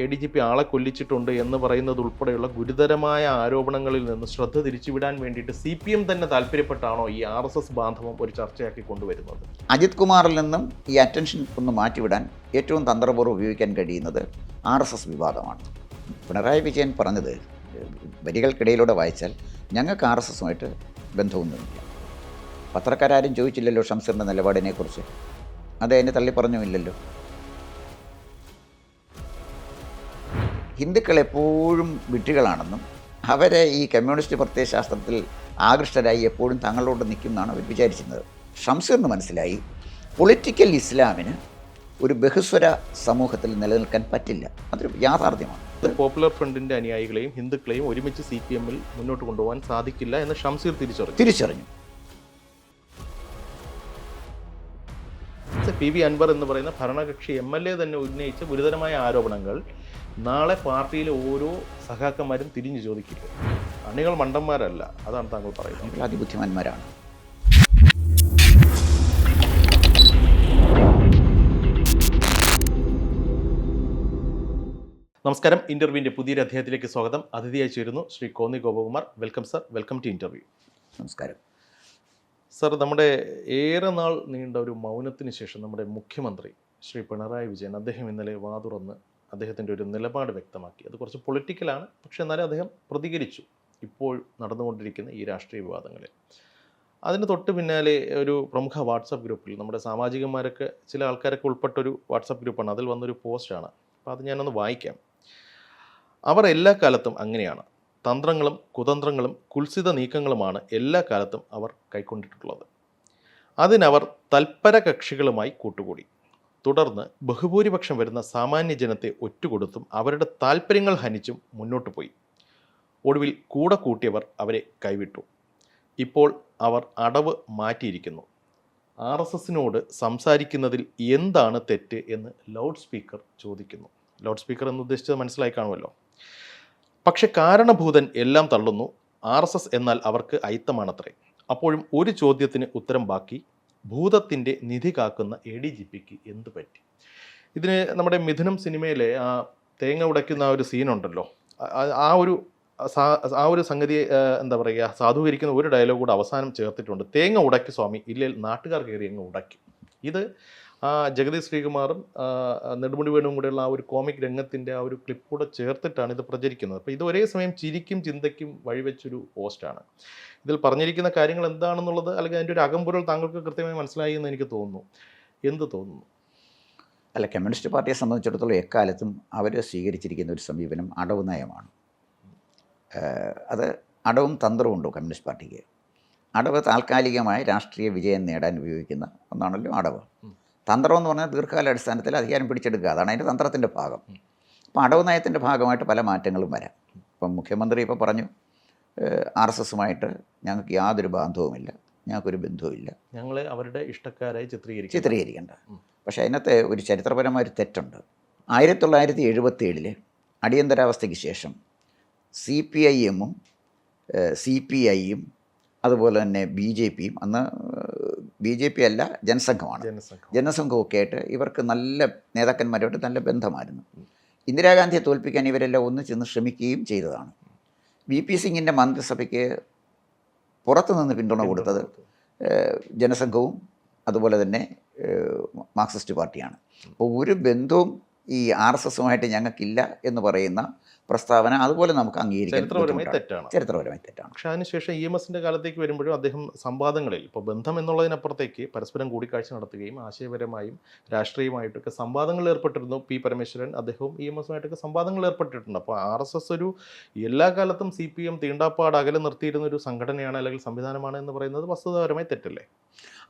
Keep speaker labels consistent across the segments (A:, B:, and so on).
A: A D G P ആളെ കൊല്ലിച്ചിട്ടുണ്ട് എന്ന് പറയുന്നത് ഉൾപ്പെടെയുള്ള ഗുരുതരമായ ആരോപണങ്ങളിൽ നിന്ന് ശ്രദ്ധ തിരിച്ചുവിടാൻ വേണ്ടിയിട്ട് സി പി എം തന്നെ താല്പര്യപ്പെട്ടാണോ ഈ ആർ എസ് എസ് ബാന്ധവം ഒരു ചർച്ചയാക്കി കൊണ്ടുവരുന്നത്?
B: അജിത് കുമാറിൽ നിന്നും ഈ അറ്റൻഷൻ ഒന്ന് മാറ്റിവിടാൻ ഏറ്റവും തന്ത്രപൂർവം ഉപയോഗിക്കാൻ കഴിയുന്നത് ആർ എസ് എസ് വിവാദമാണ്. പിണറായി വിജയൻ പറഞ്ഞത് വരികൾക്കിടയിലൂടെ വായിച്ചാൽ ഞങ്ങൾക്ക് ആർ എസ് എസുമായിട്ട് ബന്ധമൊന്നുമില്ല. പത്രക്കാരും ചോദിച്ചില്ലല്ലോ ഷംസീറിന്റെ നിലപാടിനെക്കുറിച്ച്. അത് അതിനെ തള്ളി ഹിന്ദുക്കൾ എപ്പോഴും വിട്ടുകളാണെന്നും അവരെ ഈ കമ്മ്യൂണിസ്റ്റ് പ്രത്യയശാസ്ത്രത്തിൽ ആകൃഷ്ടരായി എപ്പോഴും തങ്ങളോട് നിൽക്കുമെന്നാണ് അവർ വിചാരിച്ചിരുന്നത്. ഷംസീറിന് മനസ്സിലായി പൊളിറ്റിക്കൽ ഇസ്ലാമിന് ഒരു ബഹുസ്വര സമൂഹത്തിൽ നിലനിൽക്കാൻ പറ്റില്ല. അതൊരു യാഥാർത്ഥ്യമാണ്.
A: പോപ്പുലർ ഫ്രണ്ടിന്റെ അനുയായികളെയും ഹിന്ദുക്കളെയും ഒരുമിച്ച് സി പി എമ്മിൽ മുന്നോട്ട് കൊണ്ടുപോകാൻ സാധിക്കില്ല എന്ന് ഷംസീർ തിരിച്ചറിഞ്ഞു.
B: തിരിച്ചറിഞ്ഞു.
A: പി വി അൻവർ എന്ന് പറയുന്ന ഭരണകക്ഷി എം എൽ എ തന്നെ ഉന്നയിച്ച ഗുരുതരമായ ആരോപണങ്ങൾ നാളെ പാർട്ടിയിലെ ഓരോ സഖാക്കന്മാരും തിരിഞ്ഞു ചോദിക്കില്ല അണികൾ മണ്ടന്മാരല്ല അതാണ് താങ്കൾ പറയുന്നത്.
B: അതിബുദ്ധിമാന്മാരാണ്.
A: നമസ്കാരം ഇന്റർവ്യൂവിന്റെ പുതിയൊരു അധ്യായത്തിലേക്ക് സ്വാഗതം. അതിഥിയായി ചേരുന്നു Shri Konni Gopakumar. Welcome sir welcome to interview.
B: നമസ്കാരം.
A: സർ നമ്മുടെ ഏറെ നാൾ നീണ്ട ഒരു മൗനത്തിന് ശേഷം നമ്മുടെ മുഖ്യമന്ത്രി ശ്രീ പിണറായി വിജയൻ അദ്ദേഹം ഇന്നലെ വാതുറന്ന് അദ്ദേഹത്തിന്റെ ഒരു നിലപാട് വ്യക്തമാക്കി. അത് കുറച്ച് പൊളിറ്റിക്കലാണ് പക്ഷേ എന്നാലും അദ്ദേഹം പ്രതികരിച്ചു ഇപ്പോൾ നടന്നുകൊണ്ടിരിക്കുന്ന ഈ രാഷ്ട്രീയ വിവാദങ്ങളെ. അതിന് തൊട്ട് പിന്നാലെ ഒരു പ്രമുഖ വാട്സപ്പ് ഗ്രൂപ്പിൽ നമ്മുടെ സാമാജികന്മാരൊക്കെ ചില ആൾക്കാരൊക്കെ ഉൾപ്പെട്ടൊരു വാട്സപ്പ് ഗ്രൂപ്പാണ്. അതിൽ വന്നൊരു പോസ്റ്റാണ്. അപ്പോൾ അത് ഞാനൊന്ന് വായിക്കാം. അവർ എല്ലാ കാലത്തും അങ്ങനെയാണ്. തന്ത്രങ്ങളും കുതന്ത്രങ്ങളും കുൽസിത നീക്കങ്ങളുമാണ് എല്ലാ കാലത്തും അവർ കൈക്കൊണ്ടിട്ടുള്ളത്. അതിനവർ തൽപര കക്ഷികളുമായി കൂട്ടുകൂടി. തുടർന്ന് ബഹുഭൂരിപക്ഷം വരുന്ന സാമാന്യ ജനത്തെ ഒറ്റുകൊടുത്തും അവരുടെ താല്പര്യങ്ങൾ ഹനിച്ചും മുന്നോട്ട് പോയി. ഒടുവിൽ കൂടെ കൂട്ടിയവർ അവരെ കൈവിട്ടു. ഇപ്പോൾ അവർ അടവ് മാറ്റിയിരിക്കുന്നു. ആർ എസ് എസിനോട് സംസാരിക്കുന്നതിൽ എന്താണ് തെറ്റ് എന്ന് ലൗഡ് സ്പീക്കർ ചോദിക്കുന്നു. ലൗഡ് സ്പീക്കർ എന്ന് ഉദ്ദേശിച്ചത് മനസ്സിലായി കാണുമല്ലോ. പക്ഷെ കാരണഭൂതൻ എല്ലാം തള്ളുന്നു. ആർ എസ് എസ് എന്നാൽ അവർക്ക് അയിത്തമാണത്രേ. അപ്പോഴും ഒരു ചോദ്യത്തിന് ഉത്തരം ബാക്കി. ഭൂതത്തിന്റെ നിധി കാക്കുന്ന എ ഡി ജി പിക്ക് എന്ത് പറ്റി? ഇതിന് നമ്മുടെ മിഥുനം സിനിമയിലെ ആ തേങ്ങ ഉടയ്ക്കുന്ന ആ ഒരു സീനുണ്ടല്ലോ. ആ- ഒരു ആ ഒരു സംഗതി എന്താ പറയുക സാധൂകരിക്കുന്ന ഒരു ഡയലോഗ് കൂടെ അവസാനം ചേർത്തിട്ടുണ്ട്. തേങ്ങ ഉടക്കി സ്വാമി ഇല്ലെങ്കിൽ നാട്ടുകാർ കയറി അങ്ങ് ഉടക്കി ഇത് ആ ജഗതി ശ്രീകുമാറും നെടുമുടി വേണുവും കൂടെയുള്ള ആ ഒരു കോമിക് രംഗത്തിന്റെ ആ ഒരു ക്ലിപ്പ് കൂടെ ചേർത്തിട്ടാണ് ഇത് പ്രചരിക്കുന്നത്. അപ്പോൾ ഇത് ഒരേ സമയം ചിരിക്കും ചിന്തയ്ക്കും വഴിവെച്ചൊരു പോസ്റ്റാണ് ഇതിൽ പറഞ്ഞിരിക്കുന്ന കാര്യങ്ങൾ എന്താണെന്നുള്ളത് അല്ലെങ്കിൽ അതിന്റെ ഒരു അകമ്പുരൾ താങ്കൾക്ക് കൃത്യമായി മനസ്സിലായി എന്ന് എനിക്ക് തോന്നുന്നു. എന്ത് തോന്നുന്നു?
B: അല്ല കമ്മ്യൂണിസ്റ്റ് പാർട്ടിയെ സംബന്ധിച്ചിടത്തോളം എക്കാലത്തും അവർ സ്വീകരിച്ചിരിക്കുന്ന ഒരു സമീപനം അടവ് നയമാണ്. അത് അടവും തന്ത്രവും ഉണ്ടോ കമ്മ്യൂണിസ്റ്റ് പാർട്ടിക്ക്? അടവ് താൽക്കാലികമായി രാഷ്ട്രീയ വിജയം നേടാൻ ഉപയോഗിക്കുന്ന ഒന്നാണല്ലോ അടവ്. തന്ത്രം എന്ന് പറഞ്ഞാൽ ദീർഘകാല അടിസ്ഥാനത്തിൽ അധികാരം പിടിച്ചെടുക്കുക. അതാണ് അതിന്റെ തന്ത്രത്തിന്റെ ഭാഗം. അപ്പോൾ അടവ് നയത്തിന്റെ ഭാഗമായിട്ട് പല മാറ്റങ്ങളും വരാം. ഇപ്പം മുഖ്യമന്ത്രി ഇപ്പോൾ പറഞ്ഞു ആർ എസ് എസുമായിട്ട് ഞങ്ങൾക്ക് യാതൊരു ബാന്ധവുമില്ല ഞങ്ങൾക്കൊരു ബന്ധവുമില്ല.
A: ഞങ്ങൾ അവരുടെ ഇഷ്ടക്കാരായി ചിത്രീകരിക്കും
B: ചിത്രീകരിക്കേണ്ട. പക്ഷേ അതിനകത്ത് ഒരു ചരിത്രപരമായ ഒരു തെറ്റുണ്ട്. ആയിരത്തി തൊള്ളായിരത്തി എഴുപത്തി ഏഴിൽ അടിയന്തരാവസ്ഥയ്ക്ക് ശേഷം സി പി ഐ എമ്മും സി പി ഐയും അതുപോലെ തന്നെ ബി ജെ പിയും. അന്ന് ബി ജെ പി അല്ല ജനസംഘമാണ്.
A: ജനസംഘം.
B: ജനസംഘമൊക്കെ ആയിട്ട് ഇവർക്ക് നല്ല നേതാക്കന്മാരുമായിട്ട് നല്ല ബന്ധമായിരുന്നു. ഇന്ദിരാഗാന്ധിയെ തോൽപ്പിക്കാൻ ഇവരെല്ലാം ഒന്ന് ചെന്ന് ശ്രമിക്കുകയും ചെയ്തതാണ്. വി പി സിംഗിന്റെ മന്ത്രിസഭയ്ക്ക് പുറത്തു നിന്ന് പിന്തുണ കൊടുത്തത് ജനസംഘവും അതുപോലെ തന്നെ മാർക്സിസ്റ്റ് പാർട്ടിയാണ്. അപ്പോൾ ഒരു ബന്ധവും ഈ ആർ എസ് എസുമായിട്ട് ഞങ്ങൾക്കില്ല എന്ന് പറയുന്ന പ്രസ്താവന അതുപോലെ നമുക്ക് അംഗീകരിക്കാം
A: ചരിത്രപരമായി തെറ്റാണ്.
B: ചരിത്രപരമായി തെറ്റാണ്.
A: പക്ഷെ അതിനുശേഷം ഇ എം എസിന്റെ കാലത്തേക്ക് വരുമ്പോഴും അദ്ദേഹം സംവാദങ്ങളിൽ ഇപ്പോൾ ബന്ധം എന്നുള്ളതിനപ്പുറത്തേക്ക് പരസ്പരം കൂടിക്കാഴ്ച നടത്തുകയും ആശയപരമായും രാഷ്ട്രീയമായിട്ടൊക്കെ സംവാദങ്ങളിൽ ഏർപ്പെട്ടിരുന്നു പി പരമേശ്വരൻ. അദ്ദേഹവും ഇ എം എസുമായിട്ടൊക്കെ സംവാദങ്ങളിൽ ഏർപ്പെട്ടിട്ടുണ്ട്. അപ്പോൾ ആർ എസ് എസ് ഒരു എല്ലാ കാലത്തും സി പി എം തീണ്ടാപ്പാട് അകലെ നിർത്തിയിരുന്ന ഒരു സംഘടനയാണ് അല്ലെങ്കിൽ സംവിധാനമാണ് എന്ന് പറയുന്നത് വസ്തുതാപരമായി തെറ്റല്ലേ?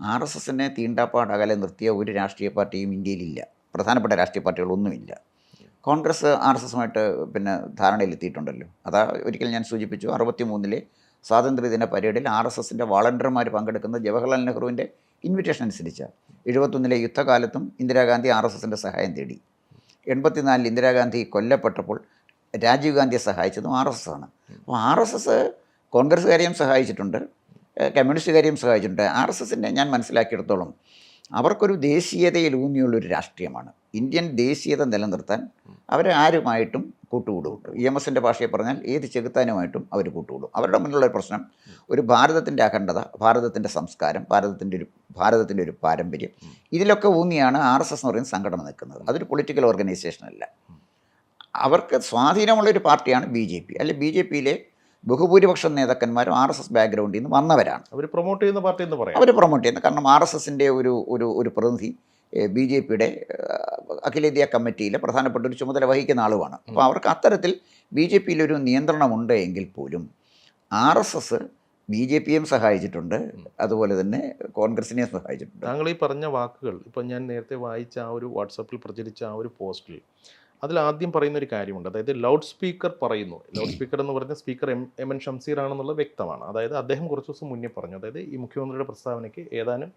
B: ആർ എസ് എസിനെ തീണ്ടാപ്പാട് അകലെ നിർത്തിയ ഒരു രാഷ്ട്രീയ പാർട്ടിയും ഇന്ത്യയിലില്ല. പ്രധാനപ്പെട്ട രാഷ്ട്രീയ പാർട്ടികളൊന്നുമില്ല. കോൺഗ്രസ് ആർ എസ് എസുമായിട്ട് പിന്നെ ധാരണയിലെത്തിയിട്ടുണ്ടല്ലോ. അതാ ഒരിക്കൽ ഞാൻ സൂചിപ്പിച്ചു അറുപത്തി മൂന്നിലെ സ്വാതന്ത്ര്യദിന പരേഡിൽ ആർ എസ് എസിന്റെ വളണ്ടിയർമാർ പങ്കെടുക്കുന്ന ജവഹർലാൽ നെഹ്റുവിന്റെ ഇൻവിറ്റേഷൻ അനുസരിച്ച് എഴുപത്തൊന്നിലെ യുദ്ധകാലത്തും ഇന്ദിരാഗാന്ധി ആർ എസ് എസിന്റെ സഹായം തേടി. എൺപത്തിനാലിൽ ഇന്ദിരാഗാന്ധി കൊല്ലപ്പെട്ടപ്പോൾ രാജീവ് ഗാന്ധിയെ സഹായിച്ചതും ആർ എസ് എസ് ആണ്. അപ്പോൾ ആർ എസ് എസ് കോൺഗ്രസ്സുകാരെയും സഹായിച്ചിട്ടുണ്ട് കമ്മ്യൂണിസ്റ്റുകാരെയും സഹായിച്ചിട്ടുണ്ട്. ആർ എസ് എസിന്റെ ഞാൻ മനസ്സിലാക്കിയിടത്തോളം അവർക്കൊരു ദേശീയതയിൽ ഊന്നിയുള്ളൊരു രാഷ്ട്രീയമാണ്. ഇന്ത്യൻ ദേശീയത നിലനിർത്താൻ അവരെ ആരുമായിട്ടും കൂട്ടുകൂടും ഇ എം എസിന്റെ ഭാഷയെ പറഞ്ഞാൽ ഏത് ചെകുത്താനുമായിട്ടും അവർ കൂട്ടുകൂടും. അവരുടെ മുന്നിലുള്ള ഒരു പ്രശ്നം ഒരു ഭാരതത്തിന്റെ അഖണ്ഡത ഭാരതത്തിന്റെ സംസ്കാരം ഭാരതത്തിന്റെ ഒരു ഭാരതത്തിന്റെ ഒരു പാരമ്പര്യം ഇതിലൊക്കെ ഊന്നിയാണ് ആർ എസ് എസ് എന്ന് പറയുന്ന സംഘടന നിൽക്കുന്നത്. അതൊരു പൊളിറ്റിക്കൽ ഓർഗനൈസേഷൻ അല്ല. അവർക്ക് സ്വാധീനമുള്ളൊരു പാർട്ടിയാണ് ബി ജെ പി. അല്ലെ ബി ജെ പിയിലെ ബഹുഭൂരിപക്ഷം നേതാക്കന്മാരും ആർ എസ് എസ് ബാക്ക്ഗ്രൗണ്ടിൽ നിന്ന് വന്നവരാണ്.
A: അവർ പ്രൊമോട്ട് ചെയ്യുന്ന പാർട്ടി എന്ന് പറയാം.
B: അവർ പ്രൊമോട്ട് ചെയ്യുന്നത് കാരണം ആർ എസ് എസിന്റെ ഒരു ഒരു ഒരു പ്രതിനിധി ബി ജെ പിയുടെ അഖിലേന്ത്യാ കമ്മിറ്റിയിലെ പ്രധാനപ്പെട്ട ഒരു ചുമതല വഹിക്കുന്ന ആളുമാണ്. അപ്പോൾ അവർക്ക് അത്തരത്തിൽ ബി ജെ പിയിലൊരു നിയന്ത്രണമുണ്ട് എങ്കിൽ പോലും R S S B J പിയും സഹായിച്ചിട്ടുണ്ട്. അതുപോലെ തന്നെ കോൺഗ്രസിനെയും സഹായിച്ചിട്ടുണ്ട്.
A: താങ്കൾ ഈ പറഞ്ഞ വാക്കുകൾ ഇപ്പം ഞാൻ നേരത്തെ വായിച്ച ആ ഒരു വാട്സപ്പിൽ പ്രചരിച്ച ആ ഒരു പോസ്റ്റിൽ അതിൽ ആദ്യം പറയുന്ന ഒരു കാര്യമുണ്ട്. അതായത് ലൗഡ് സ്പീക്കർ പറയുന്നു. ലൗഡ് സ്പീക്കർ എന്ന് പറഞ്ഞ speaker M M N Shamseer ആണെന്നുള്ളത് വ്യക്തമാണ്. അതായത് അദ്ദേഹം കുറച്ച് ദിവസം മുന്നേ പറഞ്ഞു. അതായത് ഈ മുഖ്യമന്ത്രിയുടെ പ്രസ്താവനയ്ക്ക് ഏതാനും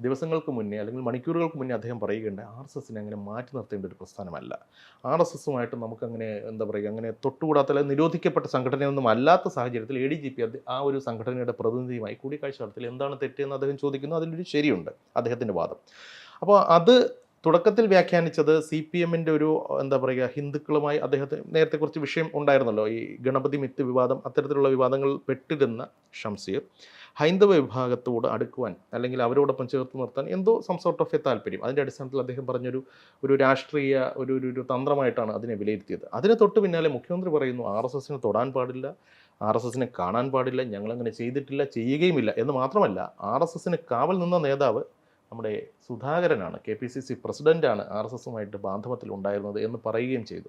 A: ദിവസങ്ങൾക്ക് മുന്നേ അല്ലെങ്കിൽ മണിക്കൂറുകൾക്ക് മുന്നേ അദ്ദേഹം പറയുകയുണ്ട് ആർ എസ് എസിനെ അങ്ങനെ മാറ്റി നിർത്തേണ്ട ഒരു പ്രസ്ഥാനമല്ല. ആർ എസ് എസുമായിട്ട് നമുക്കങ്ങനെ എന്താ പറയുക അങ്ങനെ തൊട്ടുകൂടാത്ത അല്ലെങ്കിൽ നിരോധിക്കപ്പെട്ട സംഘടനയൊന്നും അല്ലാത്ത സാഹചര്യത്തിൽ എ ഡി ജി പി ആ ഒരു സംഘടനയുടെ പ്രതിനിധിയുമായി കൂടിക്കാഴ്ച നടത്തിൽ എന്താണ് തെറ്റെന്ന് അദ്ദേഹം ചോദിക്കുന്നു. അതിലൊരു ശരിയുണ്ട് അദ്ദേഹത്തിന്റെ വാദം. അപ്പോൾ അത് തുടക്കത്തിൽ വ്യാഖ്യാനിച്ചത് സി പി എമ്മിന്റെ ഒരു എന്താ പറയുക ഹിന്ദുക്കളുമായി അദ്ദേഹത്തെ നേരത്തെ കുറച്ച് വിഷയം ഉണ്ടായിരുന്നല്ലോ. ഈ ഗണപതി മിത്ത് വിവാദം അത്തരത്തിലുള്ള വിവാദങ്ങൾ പെട്ടിരുന്ന ഷംസീർ ഹൈന്ദവ വിഭാഗത്തോട് അടുക്കുവാൻ അല്ലെങ്കിൽ അവരോടൊപ്പം ചേർത്ത് നിർത്താൻ എന്തോ സം സോർട്ട് ഓഫ് എ താല്പര്യം. അതിന്റെ അടിസ്ഥാനത്തിൽ അദ്ദേഹം പറഞ്ഞൊരു ഒരു രാഷ്ട്രീയ ഒരു ഒരു തന്ത്രമായിട്ടാണ് അതിനെ വിലയിരുത്തിയത്. അതിന് തൊട്ട് പിന്നാലെ മുഖ്യമന്ത്രി പറയുന്നു ആർ എസ് എസിനെ തൊടാൻ പാടില്ല ആർ എസ് എസിനെ കാണാൻ പാടില്ല ഞങ്ങളങ്ങനെ ചെയ്തിട്ടില്ല ചെയ്യുകയുമില്ല. എന്ന് മാത്രമല്ല ആർ എസ് എസിന് കാവൽ നിന്ന നേതാവ് നമ്മുടെ സുധാകരനാണ് കെ പി സി സി പ്രസിഡന്റാണ് ആർ എസ് എസുമായിട്ട് ബാന്ധവത്തിൽ ഉണ്ടായിരുന്നത് എന്ന് പറയുകയും ചെയ്തു.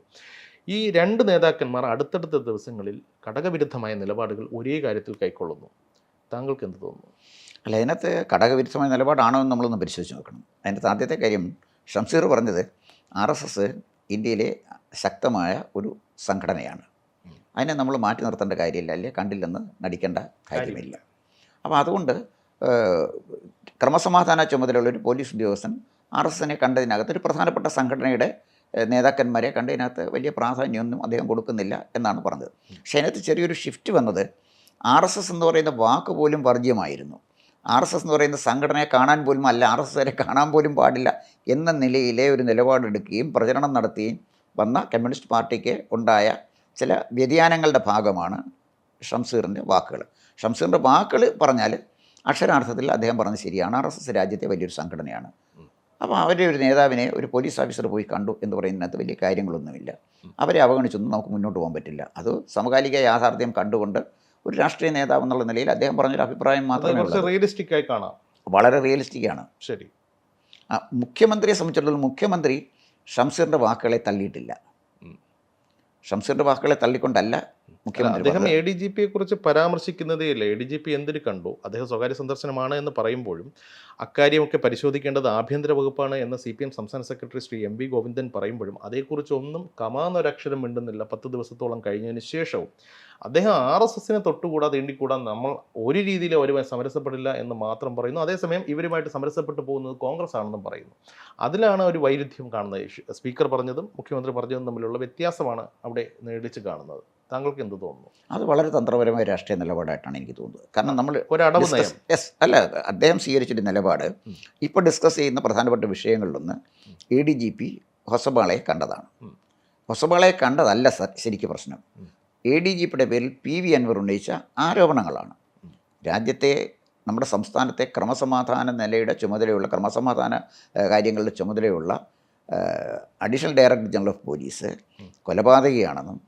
A: ഈ രണ്ട് നേതാക്കന്മാർ അടുത്തടുത്ത ദിവസങ്ങളിൽ ഘടകവിരുദ്ധമായ നിലപാടുകൾ ഒരേ കാര്യത്തിൽ കൈക്കൊള്ളുന്നു. താങ്കൾക്ക് എന്ത് തോന്നുന്നു?
B: അല്ല അതിനകത്ത് ഘടകവിരുദ്ധമായ നിലപാടാണോ എന്ന് നമ്മളൊന്ന് പരിശോധിച്ച് നോക്കണം. അതിനകത്ത് ആദ്യത്തെ കാര്യം ഷംസീർ പറഞ്ഞത് ആർ എസ് എസ് ഇന്ത്യയിലെ ശക്തമായ ഒരു സംഘടനയാണ്. അതിനെ നമ്മൾ മാറ്റി നിർത്തേണ്ട കാര്യമില്ല അല്ലെ? കണ്ടില്ലെന്ന് നടിക്കേണ്ട കാര്യമില്ല. അപ്പോൾ അതുകൊണ്ട് ക്രമസമാധാന ചുമതലയുള്ള ഒരു പോലീസ് ഉദ്യോഗസ്ഥൻ ആർ എസ് എസിനെ കണ്ടതിനകത്ത് ഒരു പ്രധാനപ്പെട്ട സംഘടനയുടെ നേതാക്കന്മാരെ കണ്ടതിനകത്ത് വലിയ പ്രാധാന്യമൊന്നും അദ്ദേഹം കൊടുക്കുന്നില്ല എന്നാണ് പറഞ്ഞത്. പക്ഷേ അതിനകത്ത് ചെറിയൊരു ഷിഫ്റ്റ് വന്നത് ആർ എസ് എസ് എന്ന് പറയുന്ന വാക്ക് പോലും വർജ്യമായിരുന്നു. ആർ എസ് എസ് എന്ന് പറയുന്ന സംഘടനയെ കാണാൻ പോലും അല്ല ആർ എസ് എസിനെ കാണാൻ പോലും പാടില്ല എന്ന നിലയിലെ ഒരു നിലപാടെടുക്കുകയും പ്രചരണം നടത്തുകയും വന്ന കമ്മ്യൂണിസ്റ്റ് പാർട്ടിക്ക് ഉണ്ടായ ചില വ്യതിയാനങ്ങളുടെ ഭാഗമാണ് ഷംസീറിന്റെ വാക്കുകൾ. ഷംസീറിന്റെ വാക്കുകൾ പറഞ്ഞാൽ അക്ഷരാർത്ഥത്തിൽ അദ്ദേഹം പറഞ്ഞത് ശരിയാണ്. ആർ എസ് എസ് രാജ്യത്തെ വലിയൊരു സംഘടനയാണ്. അപ്പോൾ അവരുടെ ഒരു നേതാവിനെ ഒരു പോലീസ് ഓഫീസർ പോയി കണ്ടു എന്ന് പറയുന്നതിനകത്ത് വലിയ കാര്യങ്ങളൊന്നുമില്ല. അവരെ അവഗണിച്ചൊന്നും നമുക്ക് മുന്നോട്ട് പോകാൻ പറ്റില്ല. അത് സമകാലിക യാഥാർത്ഥ്യം കണ്ടുകൊണ്ട് ഒരു രാഷ്ട്രീയ നേതാവ് എന്നുള്ള നിലയിൽ അദ്ദേഹം പറഞ്ഞൊരു അഭിപ്രായം
A: മാത്രം
B: മാത്രമേ
A: റിയലിസ്റ്റിക് ആയി കാണാം.
B: വളരെ റിയലിസ്റ്റിക് ആണ്.
A: ശരി.
B: മുഖ്യമന്ത്രിയെ സംബന്ധിച്ചിടത്തോളം മുഖ്യമന്ത്രി ഷംസീറിന്റെ വാക്കുകളെ തള്ളിയിട്ടില്ല. ഷംസീറിന്റെ വാക്കുകളെ തള്ളിക്കൊണ്ടല്ല
A: അദ്ദേഹം. എ ഡി ജി പിയെ കുറിച്ച് പരാമർശിക്കുന്നതേ ഇല്ല എ ഡി ജി പി എന്തിന് കണ്ടു? അദ്ദേഹം സ്വകാര്യ സന്ദർശനമാണ് എന്ന് പറയുമ്പോഴും അക്കാര്യമൊക്കെ പരിശോധിക്കേണ്ടത് ആഭ്യന്തര വകുപ്പാണ് എന്ന് സി പി എം സംസ്ഥാന secretary Shri M V Govindan പറയുമ്പോഴും അതേക്കുറിച്ചൊന്നും കമാന്നൊരക്ഷരം മിണ്ടുന്നില്ല. പത്ത് ദിവസത്തോളം കഴിഞ്ഞതിന് ശേഷവും അദ്ദേഹം ആർ എസ് എസിനെ തൊട്ടുകൂടാ തീണ്ടിക്കൂടാ നമ്മൾ ഒരു രീതിയിൽ അവരുമായി സമരസപ്പെടില്ല എന്ന് മാത്രം പറയുന്നു. അതേസമയം ഇവരുമായിട്ട് സമരസപ്പെട്ടു പോകുന്നത് കോൺഗ്രസ് ആണെന്നും പറയുന്നു. അതിലാണ് ഒരു വൈരുദ്ധ്യം കാണുന്നത്. ഇഷ്യൂ സ്പീക്കർ പറഞ്ഞതും മുഖ്യമന്ത്രി പറഞ്ഞതും തമ്മിലുള്ള വ്യത്യാസമാണ് അവിടെ നേടിച്ച് കാണുന്നത്. താങ്കൾക്ക് എന്ത് തോന്നുന്നു?
B: അത് വളരെ തന്ത്രപരമായ രാഷ്ട്രീയ നിലപാടായിട്ടാണ് എനിക്ക് തോന്നുന്നത്. കാരണം നമ്മൾ
A: ഒരടവ് നയം.
B: യെസ് അല്ല അദ്ദേഹം സ്വീകരിച്ചൊരു നിലപാട്. ഇപ്പോൾ ഡിസ്കസ് ചെയ്യുന്ന പ്രധാനപ്പെട്ട വിഷയങ്ങളിലൊന്ന് എ ഡി ജി പി ഹൊസബാളയെ കണ്ടതാണ്. ഹൊസബാളയെ കണ്ടതല്ല സർ ശരിക്ക് പ്രശ്നം. എ ഡി ജി പിയുടെ പേരിൽ പി വി അൻവർ ഉന്നയിച്ച ആരോപണങ്ങളാണ്. രാജ്യത്തെ നമ്മുടെ സംസ്ഥാനത്തെ ക്രമസമാധാന നിലയുടെ ചുമതലയുള്ള ക്രമസമാധാന കാര്യങ്ങളുടെ ചുമതലയുള്ള additional director general of police. കൊലപാതകയാണെന്നും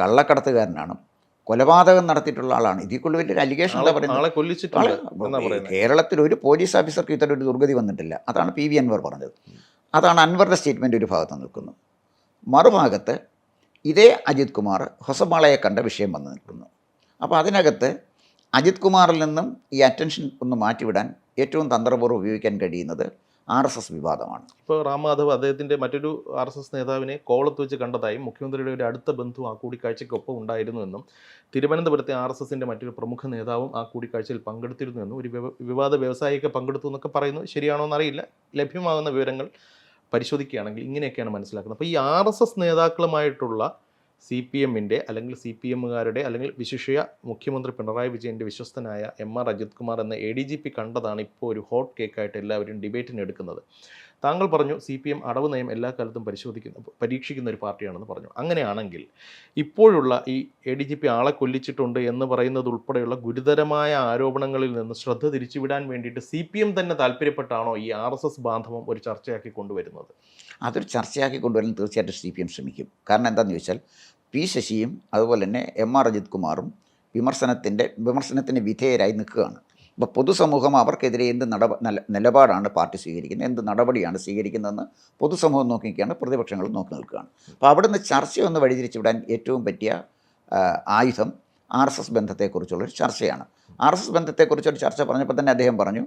B: കള്ളക്കടത്തുകാരനാണ് കൊലപാതകം നടത്തിയിട്ടുള്ള ആളാണ്. ഇതിൽ കൂടുതൽ വലിയൊരു അലിഗേഷൻ എന്താ പറയുന്നത്? കേരളത്തിൽ ഒരു പോലീസ് ഓഫീസർക്ക് ഇത്തരം ഒരു ദുർഗതി വന്നിട്ടില്ല. അതാണ് പി വി അൻവർ പറഞ്ഞത്. അതാണ് അൻവറിന്റെ സ്റ്റേറ്റ്മെന്റ് ഒരു ഭാഗത്ത് നിൽക്കുന്നത് മറുഭാഗത്ത് ഇതേ അജിത് കുമാർ ഹൊസമാളയെ കണ്ട വിഷയം വന്നു നിൽക്കുന്നു. അപ്പോൾ അതിനകത്ത് അജിത് കുമാറിൽ നിന്നും ഈ അറ്റൻഷൻ ഒന്ന് മാറ്റിവിടാൻ ഏറ്റവും തന്ത്രപൂർവം ഉപയോഗിക്കാൻ കഴിയുന്നത് ആർ എസ് എസ് വിവാദമാണ്.
A: ഇപ്പോൾ റാം മാധവ് അദ്ദേഹത്തിന്റെ മറ്റൊരു ആർ എസ് എസ് നേതാവിനെ കോളത്ത് വെച്ച് കണ്ടതായും മുഖ്യമന്ത്രിയുടെ ഒരു അടുത്ത ബന്ധു ആ കൂടിക്കാഴ്ചയ്ക്കൊപ്പം ഉണ്ടായിരുന്നു എന്നും തിരുവനന്തപുരത്തെ ആർ എസ് എസിന്റെ മറ്റൊരു പ്രമുഖ നേതാവും ആ കൂടിക്കാഴ്ചയിൽ പങ്കെടുത്തിരുന്നു എന്നും ഒരു വിവാദ വ്യവസായിയൊക്കെ പങ്കെടുത്തു എന്നൊക്കെ പറയുന്നു. ശരിയാണോ എന്നറിയില്ല. ലഭ്യമാകുന്ന വിവരങ്ങൾ പരിശോധിക്കുകയാണെങ്കിൽ ഇങ്ങനെയൊക്കെയാണ് മനസ്സിലാക്കുന്നത്. അപ്പോൾ ഈ ആർ എസ് എസ് നേതാക്കളുമായിട്ടുള്ള സി പി എമ്മിന്റെ അല്ലെങ്കിൽ സി പി എമ്മുകാരുടെ അല്ലെങ്കിൽ വിശിഷ്യ മുഖ്യമന്ത്രി പിണറായി വിജയന്റെ വിശ്വസ്തനായ എം ആർ അജിത് കുമാർ എന്ന എ ഡി ജി പി കണ്ടതാണ് ഇപ്പോൾ ഒരു ഹോട്ട് കേക്കായിട്ട് എല്ലാവരും ഡിബേറ്റിന് എടുക്കുന്നത്. താങ്കൾ പറഞ്ഞു സി പി എം അടവ് നയം എല്ലാ കാലത്തും പരിശോധിക്കുന്ന പരീക്ഷിക്കുന്ന ഒരു പാർട്ടിയാണെന്ന് പറഞ്ഞു. അങ്ങനെയാണെങ്കിൽ ഇപ്പോഴുള്ള ഈ എ ഡി ജി പി ആളെ കൊല്ലിച്ചിട്ടുണ്ട് എന്ന് പറയുന്നത് ഉൾപ്പെടെയുള്ള ഗുരുതരമായ ആരോപണങ്ങളിൽ നിന്ന് ശ്രദ്ധ തിരിച്ചുവിടാൻ വേണ്ടിയിട്ട് സി പി എം തന്നെ താല്പര്യപ്പെട്ടാണോ ഈ ആർ എസ് എസ് ബാന്ധവം ഒരു ചർച്ചയാക്കി കൊണ്ടുവരുന്നത്?
B: അതൊരു ചർച്ചയാക്കി കൊണ്ടുവരാൻ തീർച്ചയായിട്ടും സി പി എം ശ്രമിക്കും. കാരണം എന്താണെന്ന് ചോദിച്ചാൽ പി ശശിയും അതുപോലെ തന്നെ എം ആർ അജിത് കുമാറും വിമർശനത്തിന്റെ വിമർശനത്തിന് വിധേയരായി നിൽക്കുകയാണ്. അപ്പോൾ പൊതുസമൂഹം അവർക്കെതിരെ എന്ത് നടപ നില- നിലപാടാണ് പാർട്ടി സ്വീകരിക്കുന്നത്? എന്ത് നടപടിയാണ് സ്വീകരിക്കുന്നതെന്ന് പൊതുസമൂഹം നോക്കി നിൽക്കുകയാണ് പ്രതിപക്ഷങ്ങൾ നോക്കി നിൽക്കുകയാണ്. അപ്പോൾ അവിടുന്ന് ചർച്ചയൊന്ന് വഴിതിരിച്ചു വിടാൻ ഏറ്റവും പറ്റിയ ആയുധം ആർ എസ് എസ് ബന്ധത്തെക്കുറിച്ചുള്ളൊരു ചർച്ചയാണ്. ആർ എസ് എസ് ബന്ധത്തെക്കുറിച്ചൊരു ചർച്ച പറഞ്ഞപ്പോൾ തന്നെ അദ്ദേഹം പറഞ്ഞു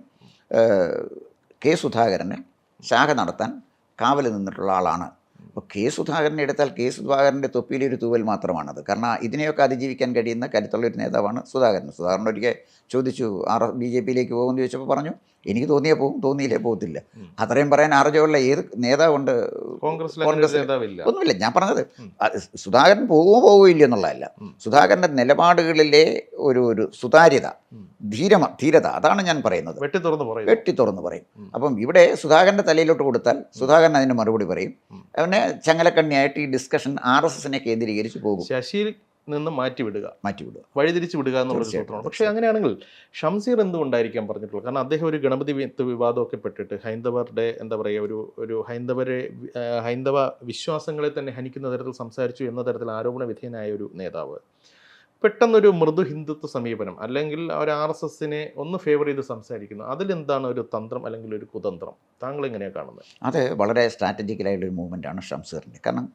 B: കെ സുധാകരനെ ശാഖ നടത്താൻ കാവൽ നിന്നിട്ടുള്ള ആളാണ് അപ്പോൾ കെ സുധാകരനെ എടുത്താൽ കെ സുധാകരന്റെ തൊപ്പിയിലൊരു തൂവൽ മാത്രമാണത്. കാരണം ഇതിനെയൊക്കെ അതിജീവിക്കാൻ കഴിയുന്ന കരുത്തുള്ള ഒരു നേതാവാണ് സുധാകരൻ. സുധാകരൻ ഒരിക്കൽ ചോദിച്ചു ആർ ബി ജെ പിയിലേക്ക് പോകുമെന്ന് ചോദിച്ചപ്പോൾ പറഞ്ഞു എനിക്ക് തോന്നിയാൽ പോകും തോന്നിയില്ലേ? പോകത്തില്ല. അത്രയും പറയാൻ ആർജവുള്ള ഏത് നേതാവുണ്ട്?
A: ഉണ്ട്
B: കോൺഗ്രസ് ഒന്നുമില്ല ഞാൻ പറഞ്ഞത് സുധാകരൻ പോകുമോ പോവുകയില്ല എന്നുള്ളതല്ല. സുധാകരന്റെ നിലപാടുകളിലെ ഒരു ഒരു സുതാര്യത
A: ധീര
B: ധീരമ ധീരത അതാണ് ഞാൻ പറയുന്നത്.
A: വെട്ടി തുറന്ന് പറയും.
B: വെട്ടി തുറന്ന് പറയും. അപ്പം ഇവിടെ സുധാകരന്റെ തലയിലോട്ട് കൊടുത്താൽ സുധാകരൻ അതിന് മറുപടി പറയും. അവനെ ചങ്ങലക്കണ്ണിയായിട്ട് ഈ ഡിസ്കഷൻ ആർ എസ് എസിനെ കേന്ദ്രീകരിച്ച് പോകും.
A: ശശിയിൽ നിന്ന് മാറ്റി വിടുക.
B: മാറ്റിവിടുക
A: വഴിതിരിച്ച് വിടുക എന്നുള്ള സൂത്രമാണ് പക്ഷേ അങ്ങനെയാണെങ്കിൽ ഷംസീർ എന്തുകൊണ്ടായിരിക്കാം പറഞ്ഞിട്ടുള്ളത്? കാരണം അദ്ദേഹം ഒരു ഗണപതി വിവാദമൊക്കെ പെട്ടിട്ട് ഹൈന്ദവരുടെ എന്താ പറയുക ഒരു ഒരു ഹൈന്ദവരെ ഹൈന്ദവ വിശ്വാസങ്ങളെ തന്നെ ഹനിക്കുന്ന തരത്തിൽ സംസാരിച്ചു എന്ന തരത്തിൽ ആരോപണ വിധേയനായ ഒരു നേതാവ്. പെട്ടെന്നൊരു മൃദു ഹിന്ദുത്വ സമീപനം അല്ലെങ്കിൽ ഒരു ആർ എസ് എസിനെ ഒന്ന് ഫേവർ ചെയ്ത് സംസാരിക്കുന്നു. അതിലെന്താണ് ഒരു തന്ത്രം അല്ലെങ്കിൽ ഒരു കുതന്ത്രം? താങ്കൾ എങ്ങനെയാണ് കാണുന്നത്?
B: അത് വളരെ സ്ട്രാറ്റജിക്കലായിട്ടുള്ളൊരു മൂവ്മെന്റാണ് ഷംസീറിന്റെ. കാരണം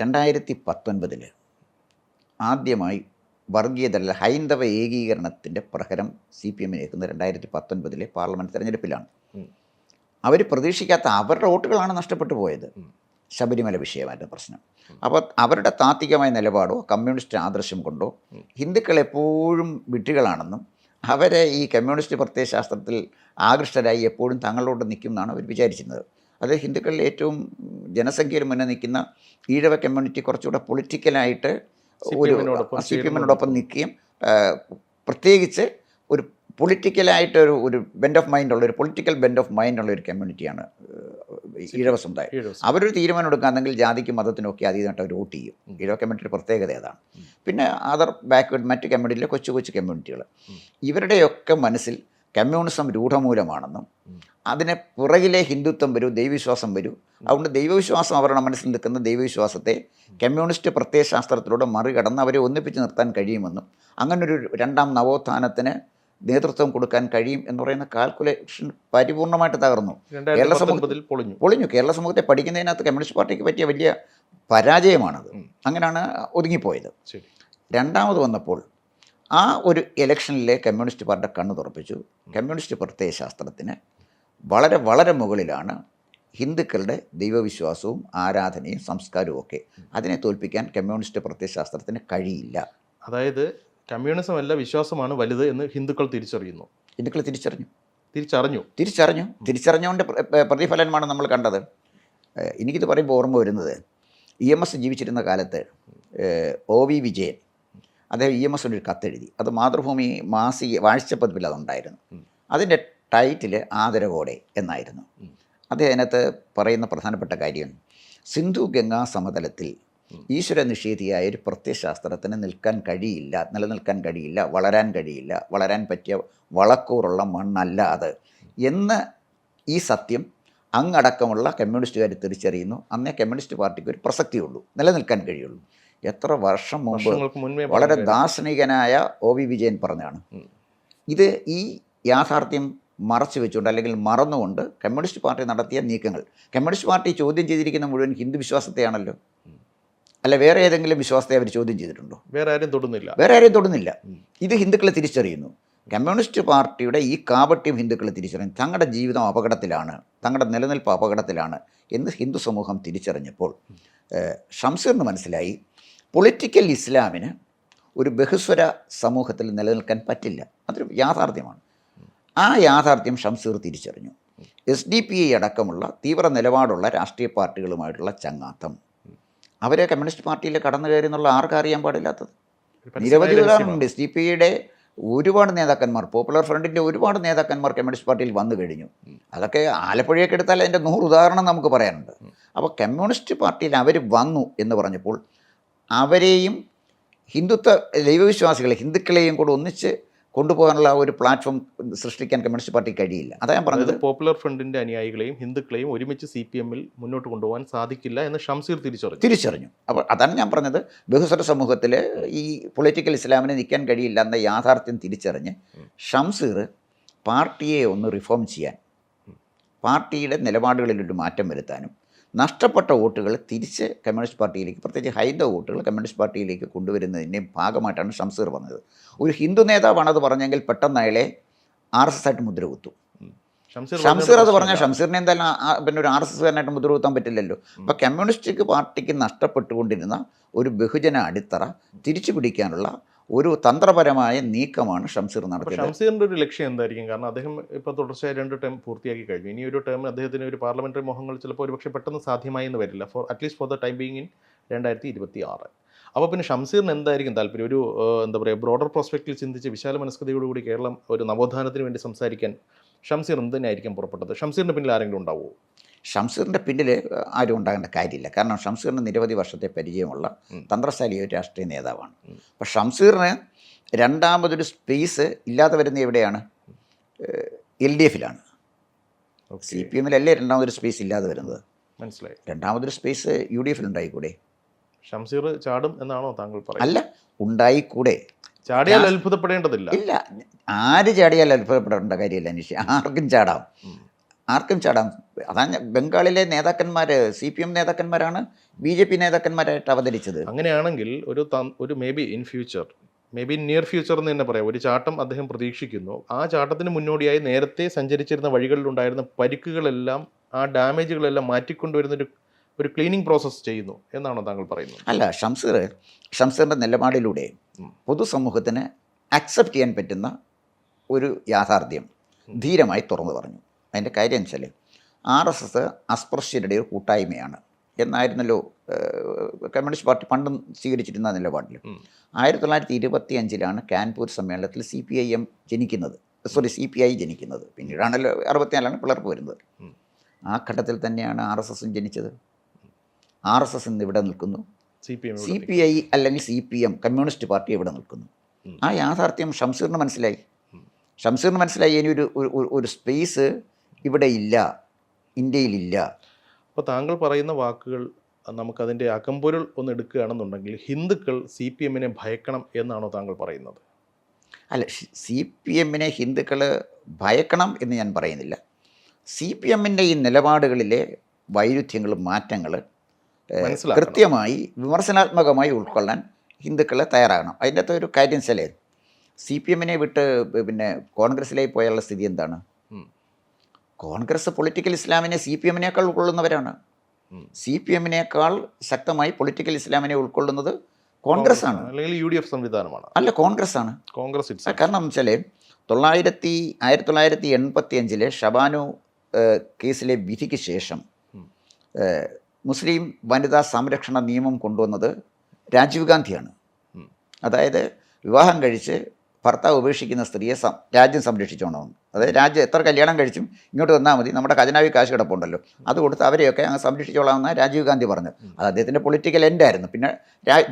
B: രണ്ടായിരത്തി പത്തൊൻപതിൽ ആദ്യമായി വർഗീയതല ഹൈന്ദവ ഏകീകരണത്തിന്റെ പ്രഹരം സി പി എമ്മിനേക്കുന്ന രണ്ടായിരത്തി പത്തൊൻപതിലെ പാർലമെന്റ് തെരഞ്ഞെടുപ്പിലാണ്. അവർ പ്രതീക്ഷിക്കാത്ത അവരുടെ വോട്ടുകളാണ് നഷ്ടപ്പെട്ടു പോയത്. ശബരിമല വിഷയമായിരുന്നു പ്രശ്നം. അപ്പോൾ അവരുടെ താത്വികമായ നിലപാടോ കമ്മ്യൂണിസ്റ്റ് ആദർശം കൊണ്ടോ. ഹിന്ദുക്കൾ എപ്പോഴും വിട്ടുകളാണെന്നും അവരെ ഈ കമ്മ്യൂണിസ്റ്റ് പ്രത്യയശാസ്ത്രത്തിൽ ആകൃഷ്ടരായി എപ്പോഴും തങ്ങളോട് നിൽക്കും എന്നാണ് അവർ വിചാരിച്ചിരുന്നത്. അത് ഹിന്ദുക്കളിൽ ഏറ്റവും ജനസംഖ്യയിൽ മുന്നേ നിൽക്കുന്ന ഈഴവ കമ്മ്യൂണിറ്റി കുറച്ചുകൂടെ പൊളിറ്റിക്കലായിട്ട് ഒരു സി പി എമ്മിനോടൊപ്പം നിൽക്കുകയും പ്രത്യേകിച്ച് ഒരു പൊളിറ്റിക്കലായിട്ടൊരു ഒരു ബെൻഡ് ഓഫ് മൈൻഡ് ഉള്ള ഒരു പൊളിറ്റിക്കൽ ബെൻഡ് ഓഫ് മൈൻഡ് ഉള്ള ഒരു കമ്മ്യൂണിറ്റിയാണ് ഈഴവ സമുദായം. അവരൊരു തീരുമാനം എടുക്കുകയാണെങ്കിൽ ജാതിക്കും മതത്തിനും ഒക്കെ അതീതമായിട്ട് അവർ വോട്ട് ചെയ്യും. ഈഴവ കമ്മ്യൂണിറ്റിയുടെ പ്രത്യേകത അതാണ്. പിന്നെ അതർ ബാക്ക്വേഡ് മറ്റ് കമ്മ്യൂണിറ്റിയിലെ കൊച്ചു കൊച്ചു കമ്മ്യൂണിറ്റികൾ ഇവരുടെയൊക്കെ മനസ്സിൽ കമ്മ്യൂണിസം രൂഢമൂലമാണെന്നും. അതിന് പുറകിലെ ഹിന്ദുത്വം വരൂ ദൈവവിശ്വാസം വരൂ. അതുകൊണ്ട് ദൈവവിശ്വാസം അവരുടെ മനസ്സിൽ നിൽക്കുന്ന ദൈവവിശ്വാസത്തെ കമ്മ്യൂണിസ്റ്റ് പ്രത്യയശാസ്ത്രത്തിലൂടെ മറികടന്ന് അവരെ ഒന്നിപ്പിച്ച് നിർത്താൻ കഴിയുമെന്നും അങ്ങനൊരു രണ്ടാം നവോത്ഥാനത്തിന് നേതൃത്വം കൊടുക്കാൻ കഴിയും എന്ന് പറയുന്ന കാൽക്കുലേഷൻ പരിപൂർണമായിട്ട് തകർന്നു. കേരള സമൂഹത്തിൽ-
A: പൊളിഞ്ഞു.
B: പൊളിഞ്ഞു. കേരള സമൂഹത്തെ പഠിക്കുന്നതിനകത്ത് കമ്മ്യൂണിസ്റ്റ് പാർട്ടിക്ക് പറ്റിയ വലിയ പരാജയമാണത്. അങ്ങനെയാണ് ഒതുങ്ങിപ്പോയത്. രണ്ടാമത് വന്നപ്പോൾ ആ ഒരു ഇലക്ഷനിലെ കമ്മ്യൂണിസ്റ്റ് പാർട്ടിയുടെ കണ്ണു തുറപ്പിച്ചു. കമ്മ്യൂണിസ്റ്റ് പ്രത്യയശാസ്ത്രത്തിന് വളരെ വളരെ മുകളിലാണ് ഹിന്ദുക്കളുടെ ദൈവവിശ്വാസവും ആരാധനയും സംസ്കാരവും ഒക്കെ. അതിനെ തോൽപ്പിക്കാൻ കമ്മ്യൂണിസ്റ്റ് പ്രത്യയശാസ്ത്രത്തിന് കഴിയില്ല.
A: അതായത് കമ്മ്യൂണിസം അല്ല വിശ്വാസമാണ് വലുത് എന്ന് ഹിന്ദുക്കൾ തിരിച്ചറിയുന്നു.
B: ഹിന്ദുക്കൾ തിരിച്ചറിഞ്ഞു.
A: തിരിച്ചറിഞ്ഞു.
B: തിരിച്ചറിഞ്ഞു. തിരിച്ചറിഞ്ഞുകൊണ്ട് പ്ര- പ്ര- പ്രതിഫലനമാണ് നമ്മൾ കണ്ടത്. എനിക്കിത് പറയുമ്പോൾ ഓർമ്മ വരുന്നത്. ഇ എം എസ് ജീവിച്ചിരുന്ന കാലത്ത് ഒ വി വിജയൻ അദ്ദേഹം ഇ എം എസിനൊരു ഒരു കത്തെഴുതി. അത് മാതൃഭൂമി മാസിക വാഴ്ചപ്പതിപ്പിൽ അതുണ്ടായിരുന്നു. അതിന്റെ ടൈറ്റിൽ ആദരവോടെ എന്നായിരുന്നു. അദ്ദേഹം അതിനകത്ത് പറയുന്ന പ്രധാനപ്പെട്ട കാര്യം സിന്ധു ഗംഗാ സമതലത്തിൽ ഈശ്വര നിഷേധിയായ ഒരു പ്രത്യശാസ്ത്രത്തിന് നിൽക്കാൻ കഴിയില്ല നിലനിൽക്കാൻ കഴിയില്ല വളരാൻ കഴിയില്ല വളരാൻ പറ്റിയ വളക്കൂറുള്ള മണ്ണല്ല അത് എന്ന് ഈ സത്യം അങ്ങടക്കമുള്ള കമ്മ്യൂണിസ്റ്റുകാർ തിരിച്ചറിയുന്നു. അന്നേ കമ്മ്യൂണിസ്റ്റ് പാർട്ടിക്ക് ഒരു പ്രസക്തിയുള്ളൂ നിലനിൽക്കാൻ കഴിയുള്ളൂ. എത്ര വർഷം മുമ്പ് വളരെ. ദാർശനികനായ ഒ വി വിജയൻ
A: പറഞ്ഞാണ്
B: ഇത് ഈ യാഥാർത്ഥ്യം മറച്ചു വെച്ചുകൊണ്ട് അല്ലെങ്കിൽ മറന്നുകൊണ്ട് കമ്മ്യൂണിസ്റ്റ് പാർട്ടി നടത്തിയ നീക്കങ്ങൾ. കമ്മ്യൂണിസ്റ്റ് പാർട്ടി ചോദ്യം ചെയ്തിരിക്കുന്ന മുഴുവൻ ഹിന്ദു വിശ്വാസത്തെയാണല്ലോ. അല്ല വേറെ ഏതെങ്കിലും വിശ്വാസത്തെ അവർ ചോദ്യം ചെയ്തിട്ടുണ്ടോ?
A: വേറെ ആരും തൊടുന്നില്ല.
B: വേറെ ആരും തൊടുന്നില്ല. ഇത് ഹിന്ദുക്കളെ തിരിച്ചറിയുന്നു. കമ്മ്യൂണിസ്റ്റ് പാർട്ടിയുടെ ഈ കാപട്യം ഹിന്ദുക്കളെ തിരിച്ചറിയുന്നു. തങ്ങളുടെ ജീവിതം അപകടത്തിലാണ് തങ്ങളുടെ നിലനിൽപ്പ് അപകടത്തിലാണ് എന്ന് ഹിന്ദു സമൂഹം തിരിച്ചറിഞ്ഞപ്പോൾ ഷംസീറിന് മനസ്സിലായി പൊളിറ്റിക്കൽ ഇസ്ലാമിന് ഒരു ബഹുസ്വര സമൂഹത്തിൽ നിലനിൽക്കാൻ പറ്റില്ല. അതൊരു യാഥാർത്ഥ്യമാണ്. ആ യാഥാർത്ഥ്യം ഷംസീർ തിരിച്ചറിഞ്ഞു. എസ് ഡി പി ഐ അടക്കമുള്ള തീവ്ര നിലപാടുള്ള രാഷ്ട്രീയ പാർട്ടികളുമായിട്ടുള്ള ചങ്ങാത്തം. അവരെ കമ്മ്യൂണിസ്റ്റ് പാർട്ടിയിൽ കടന്നു കയറി എന്നുള്ള ആർക്കും അറിയാൻ പാടില്ലാത്തത്. നിരവധി. ഉദാഹരണമുണ്ട് എസ് ഡി പി ഐയുടെ ഒരുപാട് നേതാക്കന്മാർ പോപ്പുലർ ഫ്രണ്ടിന്റെ ഒരുപാട് നേതാക്കന്മാർ കമ്മ്യൂണിസ്റ്റ് പാർട്ടിയിൽ വന്നു കഴിഞ്ഞു. അതൊക്കെ ആലപ്പുഴയൊക്കെ എടുത്താൽ അതിന്റെ നൂറ് ഉദാഹരണം നമുക്ക് പറയാനുണ്ട്. അപ്പോൾ കമ്മ്യൂണിസ്റ്റ് പാർട്ടിയിൽ അവർ വന്നു എന്ന് പറഞ്ഞപ്പോൾ അവരെയും ഹിന്ദുത്വ ദൈവവിശ്വാസികളെ ഹിന്ദുക്കളെയും കൂടെ ഒന്നിച്ച് കൊണ്ടുപോകാനുള്ള ഒരു പ്ലാറ്റ്ഫോം സൃഷ്ടിക്കാൻ കമ്മ്യൂണിസ്റ്റ് പാർട്ടി കഴിയില്ല. അതാ ഞാൻ പറഞ്ഞത്.
A: പോപ്പുലർ ഫ്രണ്ടിന്റെ അനുയായികളെയും ഹിന്ദുക്കളെയും ഒരുമിച്ച് സി പി എമ്മിൽ മുന്നോട്ട് കൊണ്ടുപോകാൻ സാധിക്കില്ല എന്ന് ഷംസീർ തിരിച്ചറിഞ്ഞു.
B: തിരിച്ചറിഞ്ഞു. അപ്പോൾ അതാണ് ഞാൻ പറഞ്ഞത്. ബഹുസ്വര സമൂഹത്തിൽ ഈ പൊളിറ്റിക്കൽ ഇസ്ലാമിനെ നിൽക്കാൻ കഴിയില്ല എന്ന യാഥാർത്ഥ്യം തിരിച്ചറിഞ്ഞ് ഷംസീർ പാർട്ടിയെ ഒന്ന് റിഫോം ചെയ്യാൻ പാർട്ടിയുടെ നിലപാടുകളിലൊരു മാറ്റം വരുത്താനും നഷ്ടപ്പെട്ട വോട്ടുകൾ തിരിച്ച് കമ്മ്യൂണിസ്റ്റ് പാർട്ടിയിലേക്ക് പ്രത്യേകിച്ച് ഹൈന്ദവ വോട്ടുകൾ കമ്മ്യൂണിസ്റ്റ് പാർട്ടിയിലേക്ക് കൊണ്ടുവരുന്നതിന്റെയും ഭാഗമായിട്ടാണ് ഷംസീർ വന്നത് ഒരു ഹിന്ദു നേതാവാണ് അത് പറഞ്ഞെങ്കിൽ പെട്ടെന്ന് അയാളെ ആർ എസ് എസ് ആയിട്ട് മുദ്ര കുത്തും.
A: ഷംസീർ
B: അത്
A: പറഞ്ഞ
B: പറഞ്ഞാൽ ഷംസീറിനെ എന്തായാലും പിന്നെ ഒരു ആർ എസ് എസ്കാരനായിട്ട് മുദ്ര കുത്താൻ പറ്റില്ലല്ലോ. അപ്പം കമ്മ്യൂണിസ്റ്റ് പാർട്ടിക്ക് നഷ്ടപ്പെട്ടുകൊണ്ടിരുന്ന ഒരു ബഹുജന അടിത്തറ തിരിച്ചു പിടിക്കാനുള്ള ഒരു തന്ത്രപരമായ നീക്കമാണ് ഷംസീർ നടത്തിയത്.
A: ഷംസീറിന്റെ ഒരു ലക്ഷ്യം എന്തായിരിക്കും? കാരണം അദ്ദേഹം ഇപ്പോൾ തുടർച്ചയായി രണ്ട് ടേം പൂർത്തിയാക്കി കഴിഞ്ഞു. ഇനി ഒരു ടേം അദ്ദേഹത്തിന് ഒരു പാർലമെന്ററി മോഹങ്ങൾ ചിലപ്പോൾ ഒരുപക്ഷെ പെട്ടെന്ന് സാധ്യമായി എന്ന് വരില്ല. For at least for the time being in രണ്ടായിരത്തി ഇരുപത്തി ആറ് അപ്പോൾ പിന്നെ ഷംസീറിന് എന്തായിരിക്കും താല്പര്യം? ഒരു എന്താ പറയുക ബ്രോഡർ പ്രോസ്പെക്റ്റിൽ ചിന്തിച്ച് വിശാല മനസ്കതയോടുകൂടി കേരളം ഒരു നവോത്ഥാനത്തിന് വേണ്ടി സംസാരിക്കാൻ ഷംസീർ എന്തിനായിരിക്കും പുറപ്പെട്ടത്? ഷംസീറിന്റെ പിന്നിൽ ആരെങ്കിലും ഉണ്ടാവുമോ
B: ഷംസീറിന്റെ പിന്നിൽ ആരും ഉണ്ടാകേണ്ട കാര്യമില്ല. കാരണം ഷംസീറിന് നിരവധി വർഷത്തെ പരിചയമുള്ള തന്ത്രശാലിയായ ഒരു രാഷ്ട്രീയ നേതാവാണ്.
A: അപ്പോൾ
B: അപ്പം ഷംസീറിന് രണ്ടാമതൊരു സ്പേസ് ഇല്ലാതെ വരുന്ന എവിടെയാണ്? എൽ ഡി എഫിലാണ്. സി പി എമ്മിലല്ലേ രണ്ടാമതൊരു സ്പേസ് ഇല്ലാതെ വരുന്നത്?
A: മനസ്സിലായി.
B: രണ്ടാമതൊരു സ്പേസ് യു ഡി എഫിൽ ഉണ്ടായിക്കൂടെ?
A: ഷംസീർ ചാടും എന്നാണോ താങ്കൾ പറയുന്നത്?
B: അല്ല ഉണ്ടായിക്കൂടെ.
A: ചാടിയാൽ അത്ഭുതപ്പെടേണ്ടതില്ല.
B: ഇല്ല ആര് ചാടിയാൽ അത്ഭുതപ്പെടേണ്ട കാര്യമില്ല അനീഷ്. ആർക്കും ചാടാം. ആർക്കും ചാടാം അതാണ് ബംഗാളിലെ നേതാക്കന്മാർ സി പി എം നേതാക്കന്മാരാണ് ബി ജെ പി നേതാക്കന്മാരായിട്ട് അവതരിച്ചത്.
A: അങ്ങനെയാണെങ്കിൽ ഒരു ത- ഒരു may be in future may be near future എന്ന് തന്നെ പറയാം. ഒരു ചാട്ടം അദ്ദേഹം പ്രതീക്ഷിക്കുന്നു. ആ ചാട്ടത്തിന് മുന്നോടിയായി നേരത്തെ സഞ്ചരിച്ചിരുന്ന വഴികളിലുണ്ടായിരുന്ന പരിക്കുകളെല്ലാം ആ ഡാമേജുകളെല്ലാം മാറ്റിക്കൊണ്ടുവരുന്ന ഒരു ഒരു ക്ലീനിങ് പ്രോസസ്സ് ചെയ്യുന്നു എന്നാണോ താങ്കൾ പറയുന്നത്?
B: അല്ല ഷംസീർ ഷംസീറിന്റെ നിലപാടിലൂടെ. പൊതുസമൂഹത്തിന് അക്സെപ്റ്റ് ചെയ്യാൻ പറ്റുന്ന ഒരു യാഥാർത്ഥ്യം ധീരമായി തുറന്നു പറഞ്ഞു. അതിന്റെ കാര്യം വെച്ചാൽ ആർ എസ് എസ് അസ്പൃശ്യരുടെ ഒരു കൂട്ടായ്മയാണ്. എന്നായിരുന്നല്ലോ കമ്മ്യൂണിസ്റ്റ് പാർട്ടി പണ്ടും സ്വീകരിച്ചിരുന്ന നിലപാടിൽ. ആയിരത്തി തൊള്ളായിരത്തി ഇരുപത്തി അഞ്ചിലാണ് കാൻപൂർ സമ്മേളനത്തിൽ സി പി ഐ എം ജനിക്കുന്നത്. സോറി സി പി ഐ ജനിക്കുന്നത്. പിന്നീടാണല്ലോ അറുപത്തിനാലാണ് പിളർപ്പ് വരുന്നത്. ആ ഘട്ടത്തിൽ തന്നെയാണ് ആർ എസ് എസും ജനിച്ചത്. ആർ എസ് എസ് ഇന്ന് ഇവിടെ നിൽക്കുന്നു.
A: C P M
B: C P I അല്ലെങ്കിൽ C P M communist party ഇവിടെ നിൽക്കുന്നു. ആ യാഥാർത്ഥ്യം ഷംസീറിന് മനസ്സിലായി. ഷംസീറിന് മനസ്സിലായി ഇനി ഒരു- ഒരു സ്പേസ് ഇവിടെ ഇല്ല ഇന്ത്യയിലില്ല
A: അപ്പോൾ താങ്കൾ പറയുന്ന വാക്കുകൾ നമുക്കതിന്റെ അകമ്പൊരുൾ ഒന്ന് എടുക്കുകയാണെന്നുണ്ടെങ്കിൽ ഹിന്ദുക്കൾ സി പി എമ്മിനെ ഭയക്കണം എന്നാണോ താങ്കൾ പറയുന്നത്
B: അല്ല സി പി എമ്മിനെ ഹിന്ദുക്കൾ ഭയക്കണം എന്ന് ഞാൻ പറയുന്നില്ല സി പി എമ്മിന്റെ ഈ നിലപാടുകളിലെ വൈരുദ്ധ്യങ്ങളും മാറ്റങ്ങൾ. കൃത്യമായി വിമർശനാത്മകമായി ഉൾക്കൊള്ളാൻ ഹിന്ദുക്കളെ തയ്യാറാകണം അതിന്റെ അകത്ത് ഒരു കാര്യം സി പി എമ്മിനെ വിട്ട് പിന്നെ കോൺഗ്രസ്സിലേക്ക് പോയുള്ള സ്ഥിതി എന്താണ്. കോൺഗ്രസ് പൊളിറ്റിക്കൽ ഇസ്ലാമിനെ സി പി എമ്മിനേക്കാൾ ഉൾക്കൊള്ളുന്നവരാണ്. സി പി എമ്മിനേക്കാൾ ശക്തമായി പൊളിറ്റിക്കൽ ഇസ്ലാമിനെ ഉൾക്കൊള്ളുന്നത് കോൺഗ്രസ് ആണ്
A: അല്ലെങ്കിൽ യു ഡി എഫ് സംവിധാനമാണ്.
B: അല്ല കോൺഗ്രസ് ആണ്
A: കോൺഗ്രസ്
B: കാരണം വെച്ചാൽ തൊള്ളായിരത്തി ആയിരത്തി തൊള്ളായിരത്തി എൺപത്തി അഞ്ചിലെ ഷബാനു കേസിലെ വിധിക്ക് ശേഷം മുസ്ലിം വനിതാ സംരക്ഷണ നിയമം കൊണ്ടുവന്നത് രാജീവ് ഗാന്ധിയാണ്. അതായത് വിവാഹം കഴിച്ച് ഭർത്താവ് ഉപേക്ഷിക്കുന്ന സ്ത്രീയെ സം രാജ്യം സംരക്ഷിച്ചുകൊണ്ടാവുന്നു അതായത് രാജ്യം എത്ര കല്യാണം കഴിച്ചും ഇങ്ങോട്ട് വന്നാൽ മതി. നമ്മുടെ ഖജനാവി കാശ് കിടപ്പുണ്ടല്ലോ. അത് കൊടുത്ത് അവരെയൊക്കെ അങ്ങ് സംരക്ഷിച്ചോളാമെന്ന് രാജീവ് ഗാന്ധി പറഞ്ഞു അത് അദ്ദേഹത്തിന്റെ പൊളിറ്റിക്കൽ എൻഡായിരുന്നു പിന്നെ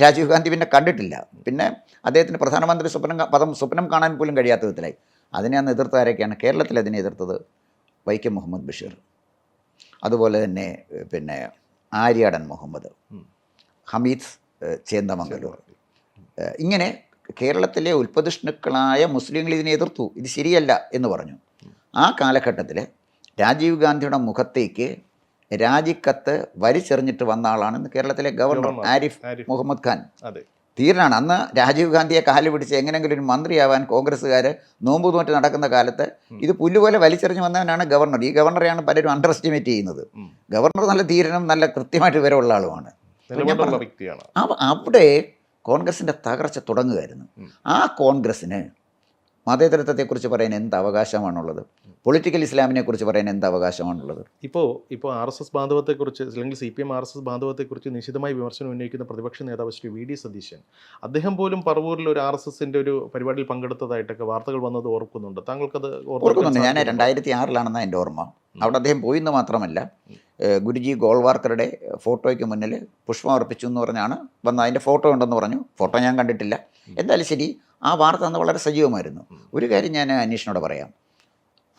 B: രാജീവ് ഗാന്ധി പിന്നെ കണ്ടിട്ടില്ല. പിന്നെ അദ്ദേഹത്തിന് പ്രധാനമന്ത്രി സ്വപ്നം പദം സ്വപ്നം കാണാൻ പോലും കഴിയാത്ത വിധത്തിലായി. അതിനെ അന്ന് എതിർത്ത ആരൊക്കെയാണ്? കേരളത്തിൽ അതിനെ എതിർത്തത് വൈക്കം മുഹമ്മദ് ബഷീർ. അതുപോലെ തന്നെ പിന്നെ ആര്യാടൻ മുഹമ്മദ്. ഹമീദ് ചേന്ദമംഗലൂർ ഇങ്ങനെ കേരളത്തിലെ ഉൽപ്പതിഷ്ണുക്കളായ മുസ്ലിങ്ങൾ ഇതിനെ എതിർത്തു. ഇത് ശരിയല്ല എന്ന് പറഞ്ഞു. ആ കാലഘട്ടത്തിൽ രാജീവ് ഗാന്ധിയുടെ മുഖത്തേക്ക് രാജിക്കത്ത് വലിച്ചെറിഞ്ഞിട്ട് വന്ന ആളാണ് ഇന്ന് കേരളത്തിലെ ഗവർണർ ആരിഫ്. മുഹമ്മദ് ഖാൻ
A: അതെ.
B: തീരനാണ് അന്ന് രാജീവ് ഗാന്ധിയെ കാൽ പിടിച്ച് എങ്ങനെങ്കിലും ഒരു മന്ത്രിയാവാൻ കോൺഗ്രസ്സുകാർ നോമ്പ് നോറ്റ് നടക്കുന്ന കാലത്ത് ഇത് പുല്ലുപോലെ വലിച്ചെറിഞ്ഞ് വന്നവനാണ് ഗവർണർ. ഈ ഗവർണറെയാണ് പലരും അണ്ടർ എസ്റ്റിമേറ്റ് ചെയ്യുന്നത് ഗവർണർ നല്ല ധീരനും നല്ല കൃത്യമായിട്ട് വിവരമുള്ള ആളുമാണ്. അവിടെ കോൺഗ്രസിന്റെ തകർച്ച തുടങ്ങുകയായിരുന്നു. ആ കോൺഗ്രസ്സിന് മതേതരത്വത്തെക്കുറിച്ച് പറയാൻ എന്ത് അവകാശമാണുള്ളത്? പൊളിറ്റിക്കൽ ഇസ്ലാമിനെ കുറിച്ച് പറയാൻ എന്ത് അവകാശമാണുള്ളത്?
A: ഇപ്പോൾ ഇപ്പോൾ ആർ എസ് എസ് ബാന്ധവത്തെക്കുറിച്ച് അല്ലെങ്കിൽ C P M R S S ബാന്ധവത്തെക്കുറിച്ച് നിശിതമായി വിമർശനം ഉന്നയിക്കുന്ന പ്രതിപക്ഷ നേതാവ് ശ്രീ വി ഡി സതീശൻ. അദ്ദേഹം പോലും പറവൂരിൽ ഒരു ആർ എസ് എസിന്റെ ഒരു പരിപാടിയിൽ പങ്കെടുത്തതായിട്ടൊക്കെ വാർത്തകൾ വന്നത് ഓർക്കുന്നുണ്ട്. താങ്കൾക്കത്
B: ഓർക്കുന്നുണ്ട്. ഞാൻ? രണ്ടായിരത്തി ആറിലാണെന്ന് എന്റെ ഓർമ്മ. അവിടെ അദ്ദേഹം പോയിന്ന് മാത്രമല്ല ഗുരുജി ഗോൾവാർക്കറുടെ ഫോട്ടോയ്ക്ക് മുന്നിൽ പുഷ്പം അർപ്പിച്ചു എന്ന് പറഞ്ഞാണ് വന്ന അതിന്റെ ഫോട്ടോ ഉണ്ടെന്ന് പറഞ്ഞു. ഫോട്ടോ ഞാൻ കണ്ടിട്ടില്ല. എന്തായാലും ശരി ആ വാർത്ത അന്ന് വളരെ സജീവമായിരുന്നു. ഒരു കാര്യം ഞാൻ അന്വേഷണോട് പറയാം.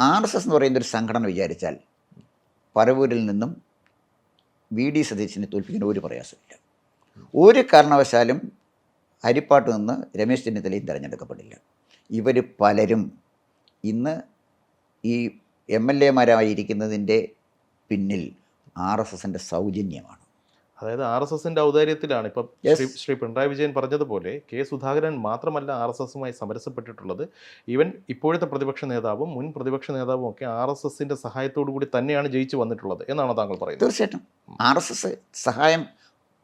B: ആർ എസ് എസ് എന്ന് പറയുന്ന ഒരു സംഘടന വിചാരിച്ചാൽ പരവൂരിൽ നിന്നും വി ഡി സതീശനെ തോൽപ്പിക്കുന്ന ഒരു പ്രയാസമില്ല ഒരു കാരണവശാലും ഹരിപ്പാട്ട് നിന്ന് രമേശ് ചെന്നിത്തലയും തിരഞ്ഞെടുക്കപ്പെടില്ല. ഇവർ പലരും ഇന്ന് ഈ എം എൽ എമാരായിരിക്കുന്നതിന്റെ പിന്നിൽ ആർ എസ് എസിന്റെ സൗജന്യമാണ്.
A: അതായത് ആർ എസ് എസിന്റെ ഔദാര്യത്തിലാണ് ഇപ്പം ശ്രീ പിണറായി വിജയൻ പറഞ്ഞതുപോലെ കെ സുധാകരൻ മാത്രമല്ല ആർ എസ് എസുമായി സമരസപ്പെട്ടിട്ടുള്ളത്. ഈവൻ ഇപ്പോഴത്തെ പ്രതിപക്ഷ നേതാവും മുൻ പ്രതിപക്ഷ നേതാവും ഒക്കെ ആർ എസ് എസിന്റെ സഹായത്തോടു കൂടി തന്നെയാണ് ജയിച്ചു വന്നിട്ടുള്ളത് എന്നാണ് താങ്കൾ പറയുന്നത്.
B: തീർച്ചയായിട്ടും. ആർ എസ് എസ് സഹായം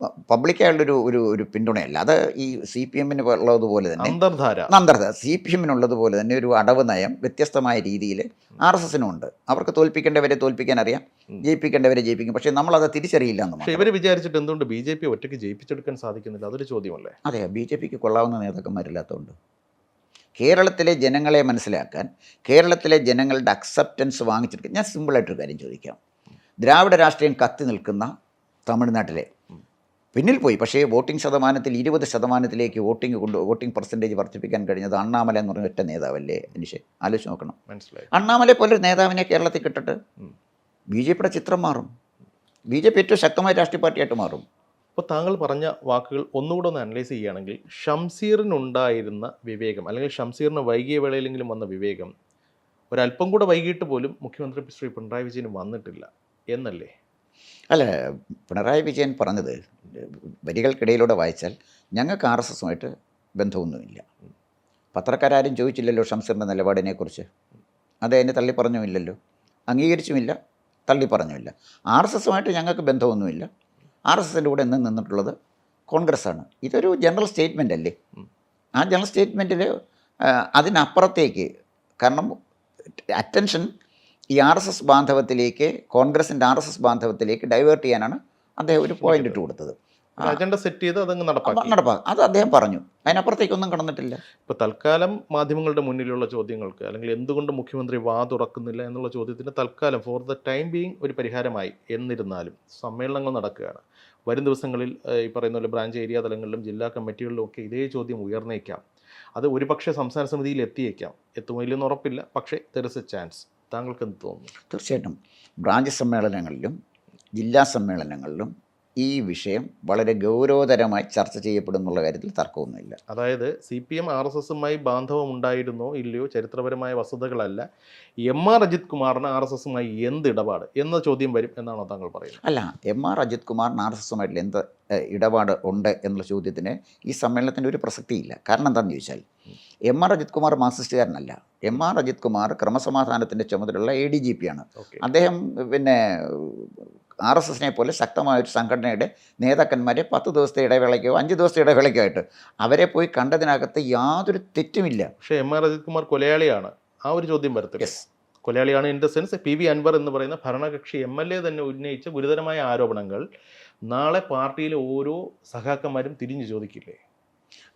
B: പബ്ലിക്കായുള്ളൊരു ഒരു ഒരു പിന്തുണയല്ല. അത് ഈ സി പി എമ്മിന് ഉള്ളതുപോലെ തന്നെ
A: അന്തർധാര.
B: അന്തർധാര. സി പി എമ്മിനുള്ളതുപോലെ തന്നെ ഒരു അടവ് നയം വ്യത്യസ്തമായ രീതിയിൽ ആർ എസ് എസിനും ഉണ്ട് അവർക്ക് തോൽപ്പിക്കേണ്ടവരെ തോൽപ്പിക്കാൻ അറിയാം. ജയിപ്പിക്കേണ്ടവരെ ജയിപ്പിക്കും. പക്ഷേ നമ്മളത് തിരിച്ചറിയില്ല എന്ന്
A: ഇവർ വിചാരിച്ചിട്ട് എന്തുകൊണ്ട് ബി ജെ പി ഒറ്റയ്ക്ക് ജയിപ്പിച്ചെടുക്കാൻ സാധിക്കുന്നില്ല? അതൊരു ചോദ്യമല്ലേ?
B: അതെ ബി ജെ പിക്ക് കൊള്ളാവുന്ന നേതാക്കന്മാരില്ലാത്തതുകൊണ്ട്. കേരളത്തിലെ ജനങ്ങളെ മനസ്സിലാക്കാൻ കേരളത്തിലെ ജനങ്ങളുടെ അക്സെപ്റ്റൻസ് വാങ്ങിച്ചെടുക്കാൻ ഞാൻ സിമ്പിളായിട്ടൊരു കാര്യം ചോദിക്കാം. ദ്രാവിഡ രാഷ്ട്രീയം കത്തി നിൽക്കുന്ന തമിഴ്നാട്ടിലെ പിന്നിൽ പോയി. പക്ഷേ വോട്ടിംഗ് ശതമാനത്തിൽ ഇരുപത് ശതമാനത്തിലേക്ക് വോട്ടിംഗ് കൊണ്ട് വോട്ടിംഗ് പെർസെന്റേജ് വർദ്ധിപ്പിക്കാൻ കഴിഞ്ഞത് അണ്ണാമല എന്ന് പറഞ്ഞ ഒറ്റ നേതാവല്ലേ അനിഷേ? ആലോചിച്ച് നോക്കണം.
A: മനസ്സിലായി.
B: അണ്ണാമലെ പോലൊരു നേതാവിനെ കേരളത്തിൽ കിട്ടിട്ട്. ബി ജെ പിയുടെ ചിത്രം മാറും. ബി ജെ പി ഏറ്റവും ശക്തമായ രാഷ്ട്രീയ പാർട്ടിയായിട്ട് മാറും.
A: അപ്പോൾ താങ്കൾ പറഞ്ഞ വാക്കുകൾ ഒന്നുകൂടെ ഒന്ന് അനലൈസ് ചെയ്യുകയാണെങ്കിൽ ഷംസീറിനുണ്ടായിരുന്ന വിവേകം അല്ലെങ്കിൽ ഷംസീറിന് വൈകിയ വേളയിലെങ്കിലും വന്ന വിവേകം ഒരല്പം കൂടെ വൈകിട്ട് പോലും മുഖ്യമന്ത്രി ശ്രീ പിണറായി വിജയന് വന്നിട്ടില്ല എന്നല്ലേ?
B: അല്ല പിണറായി വിജയൻ പറഞ്ഞത് വരികൾക്കിടയിലൂടെ വായിച്ചാൽ ഞങ്ങൾക്ക് ആർ എസ് എസുമായിട്ട് ബന്ധമൊന്നുമില്ല. പത്രക്കാരും ചോദിച്ചില്ലല്ലോ ഷംസീറിന്റെ നിലപാടിനെക്കുറിച്ച്. അത് അതിനെ തള്ളി പറഞ്ഞുമില്ലല്ലോ. അംഗീകരിച്ചുമില്ല തള്ളി പറഞ്ഞുമില്ല. ആർ എസ് എസുമായിട്ട് ഞങ്ങൾക്ക് ബന്ധമൊന്നുമില്ല. ആർ എസ് എസിന്റെ കൂടെ എന്ന് നിന്നിട്ടുള്ളത് കോൺഗ്രസ്സാണ്. ഇതൊരു ജനറൽ സ്റ്റേറ്റ്മെന്റ് അല്ലേ? ആ ജനറൽ സ്റ്റേറ്റ്മെന്റിൽ അതിനപ്പുറത്തേക്ക് കാരണം അറ്റൻഷൻ ഈ ആർ എസ് എസ് ബാന്ധവത്തിലേക്ക് കോൺഗ്രസിന്റെ ആർ എസ് എസ് ബാന്ധവത്തിലേക്ക് ഡൈവേർട്ട് ചെയ്യാനാണ് അദ്ദേഹം ഒരു പോയിന്റ് ഇട്ട് കൊടുത്തത്
A: അജണ്ട സെറ്റ് ചെയ്ത് അതങ്ങ് നടപ്പാക്കി.
B: നടപ്പാ അത് അദ്ദേഹം പറഞ്ഞു. അതിനപ്പുറത്തേക്കൊന്നും കടന്നിട്ടില്ല.
A: ഇപ്പൊ തൽക്കാലം മാധ്യമങ്ങളുടെ മുന്നിലുള്ള ചോദ്യങ്ങൾക്ക് അല്ലെങ്കിൽ എന്തുകൊണ്ട് മുഖ്യമന്ത്രി വാ തുറക്കുന്നില്ല എന്നുള്ള ചോദ്യത്തിന് തൽക്കാലം ഫോർ ദ ടൈം ബീങ് ഒരു പരിഹാരമായി എന്നിരുന്നാലും സമ്മേളനങ്ങൾ നടക്കുകയാണ്. വരും ദിവസങ്ങളിൽ ഈ പറയുന്ന പോലെ ബ്രാഞ്ച് ഏരിയ തലങ്ങളിലും ജില്ലാ കമ്മിറ്റികളിലും ഒക്കെ ഇതേ ചോദ്യം ഉയർന്നേക്കാം. അത് ഒരുപക്ഷെ സംസ്ഥാന സമിതിയിൽ എത്തിയേക്കാം. എത്തുമോ ഇല്ലെന്ന് ഉറപ്പില്ല. പക്ഷേ ദർ എ ചാൻസ് താങ്കൾക്ക് എന്ത് തോന്നുന്നു?
B: തീർച്ചയായിട്ടും. ബ്രാഞ്ച് സമ്മേളനങ്ങളിലും ജില്ലാ സമ്മേളനങ്ങളിലും ഈ വിഷയം വളരെ ഗൗരവതരമായി ചർച്ച ചെയ്യപ്പെടുന്നുള്ള കാര്യത്തിൽ തർക്കമൊന്നുമില്ല.
A: അതായത് C P M R S എസുമായി ബാന്ധവം ഉണ്ടായിരുന്നോ ഇല്ലയോ ചരിത്രപരമായ വസ്തുതകളല്ല എം ആർ അജിത് കുമാറിന് ആർ എസ് എസുമായി എന്ത് ഇടപാട് എന്ന ചോദ്യം വരും എന്നാണോ താങ്കൾ പറയുന്നത്?
B: അല്ല എം ആർ അജിത് കുമാറിന് ആർ എസ് എസുമായിട്ടുള്ള എന്ത് ഇടപാട് ഉണ്ട് എന്നുള്ള ചോദ്യത്തിന് ഈ സമ്മേളനത്തിന്റെ ഒരു പ്രസക്തിയില്ല. കാരണം എന്താണെന്ന് ചോദിച്ചാൽ എം ആർ അജിത് കുമാർ മാർക്സിസ്റ്റുകാരനല്ല എം ആർ അജിത് കുമാർ ക്രമസമാധാനത്തിന്റെ ചുമതലയുള്ള എ ഡി ജി പി ആണ്. അദ്ദേഹം പിന്നെ ആർ എസ് എസിനെ പോലെ ശക്തമായ ഒരു സംഘടനയുടെ നേതാക്കന്മാരെ പത്ത് ദിവസത്തെ ഇടവേളയ്ക്കോ അഞ്ച് ദിവസത്തെ ഇടവേളയ്ക്കോ ആയിട്ട് അവരെ പോയി കണ്ടതിനകത്ത് യാതൊരു തെറ്റുമില്ല.
A: പക്ഷേ എം ആർ അജിത് കുമാർ കൊലയാളിയാണ്. ആ ഒരു ചോദ്യം വരത്തില്ല. കൊലയാളിയാണ് in the sense P V Anvar എന്ന് പറയുന്ന ഭരണകക്ഷി എം എൽ എ തന്നെ ഉന്നയിച്ച ഗുരുതരമായ ആരോപണങ്ങൾ നാളെ പാർട്ടിയിലെ ഓരോ സഖാക്കന്മാരും തിരിഞ്ഞു ചോദിക്കില്ലേ?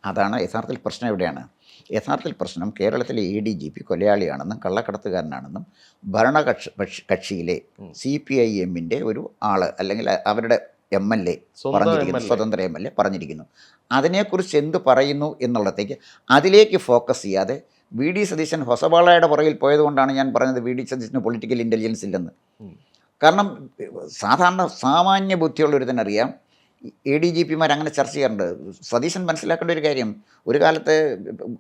B: അതാണ് യഥാർത്ഥത്തിൽ പ്രശ്നം എവിടെയാണ് യഥാർത്ഥത്തിൽ പ്രശ്നം കേരളത്തിലെ എ ഡി ജി പി കൊലയാളിയാണെന്നും കള്ളക്കടത്തുകാരനാണെന്നും ഭരണകക്ഷി കക്ഷിയിലെ. സി പി ഐ എമ്മിന്റെ ഒരു ആൾ അല്ലെങ്കിൽ അവരുടെ എം എൽ എ പറഞ്ഞിരിക്കുന്നു സ്വതന്ത്ര എം എൽ എ പറഞ്ഞിരിക്കുന്നു. അതിനെക്കുറിച്ച് എന്ത് പറയുന്നു എന്നുള്ളത്തേക്ക് അതിലേക്ക് ഫോക്കസ് ചെയ്യാതെ വി ഡി സതീശൻ ഹൊസബാളയുടെ പുറകിൽ പോയതുകൊണ്ടാണ് ഞാൻ പറഞ്ഞത് വി ഡി സതീശന് പൊളിറ്റിക്കൽ ഇന്റലിജൻസ് ഇല്ലെന്ന്. കാരണം സാധാരണ സാമാന്യ ബുദ്ധിയുള്ള ഒരുത്തനറിയാം എ ഡി ജി പിമാർ അങ്ങനെ ചർച്ച ചെയ്യാറുണ്ട്. സതീശൻ മനസ്സിലാക്കേണ്ട ഒരു കാര്യം ഒരു കാലത്ത്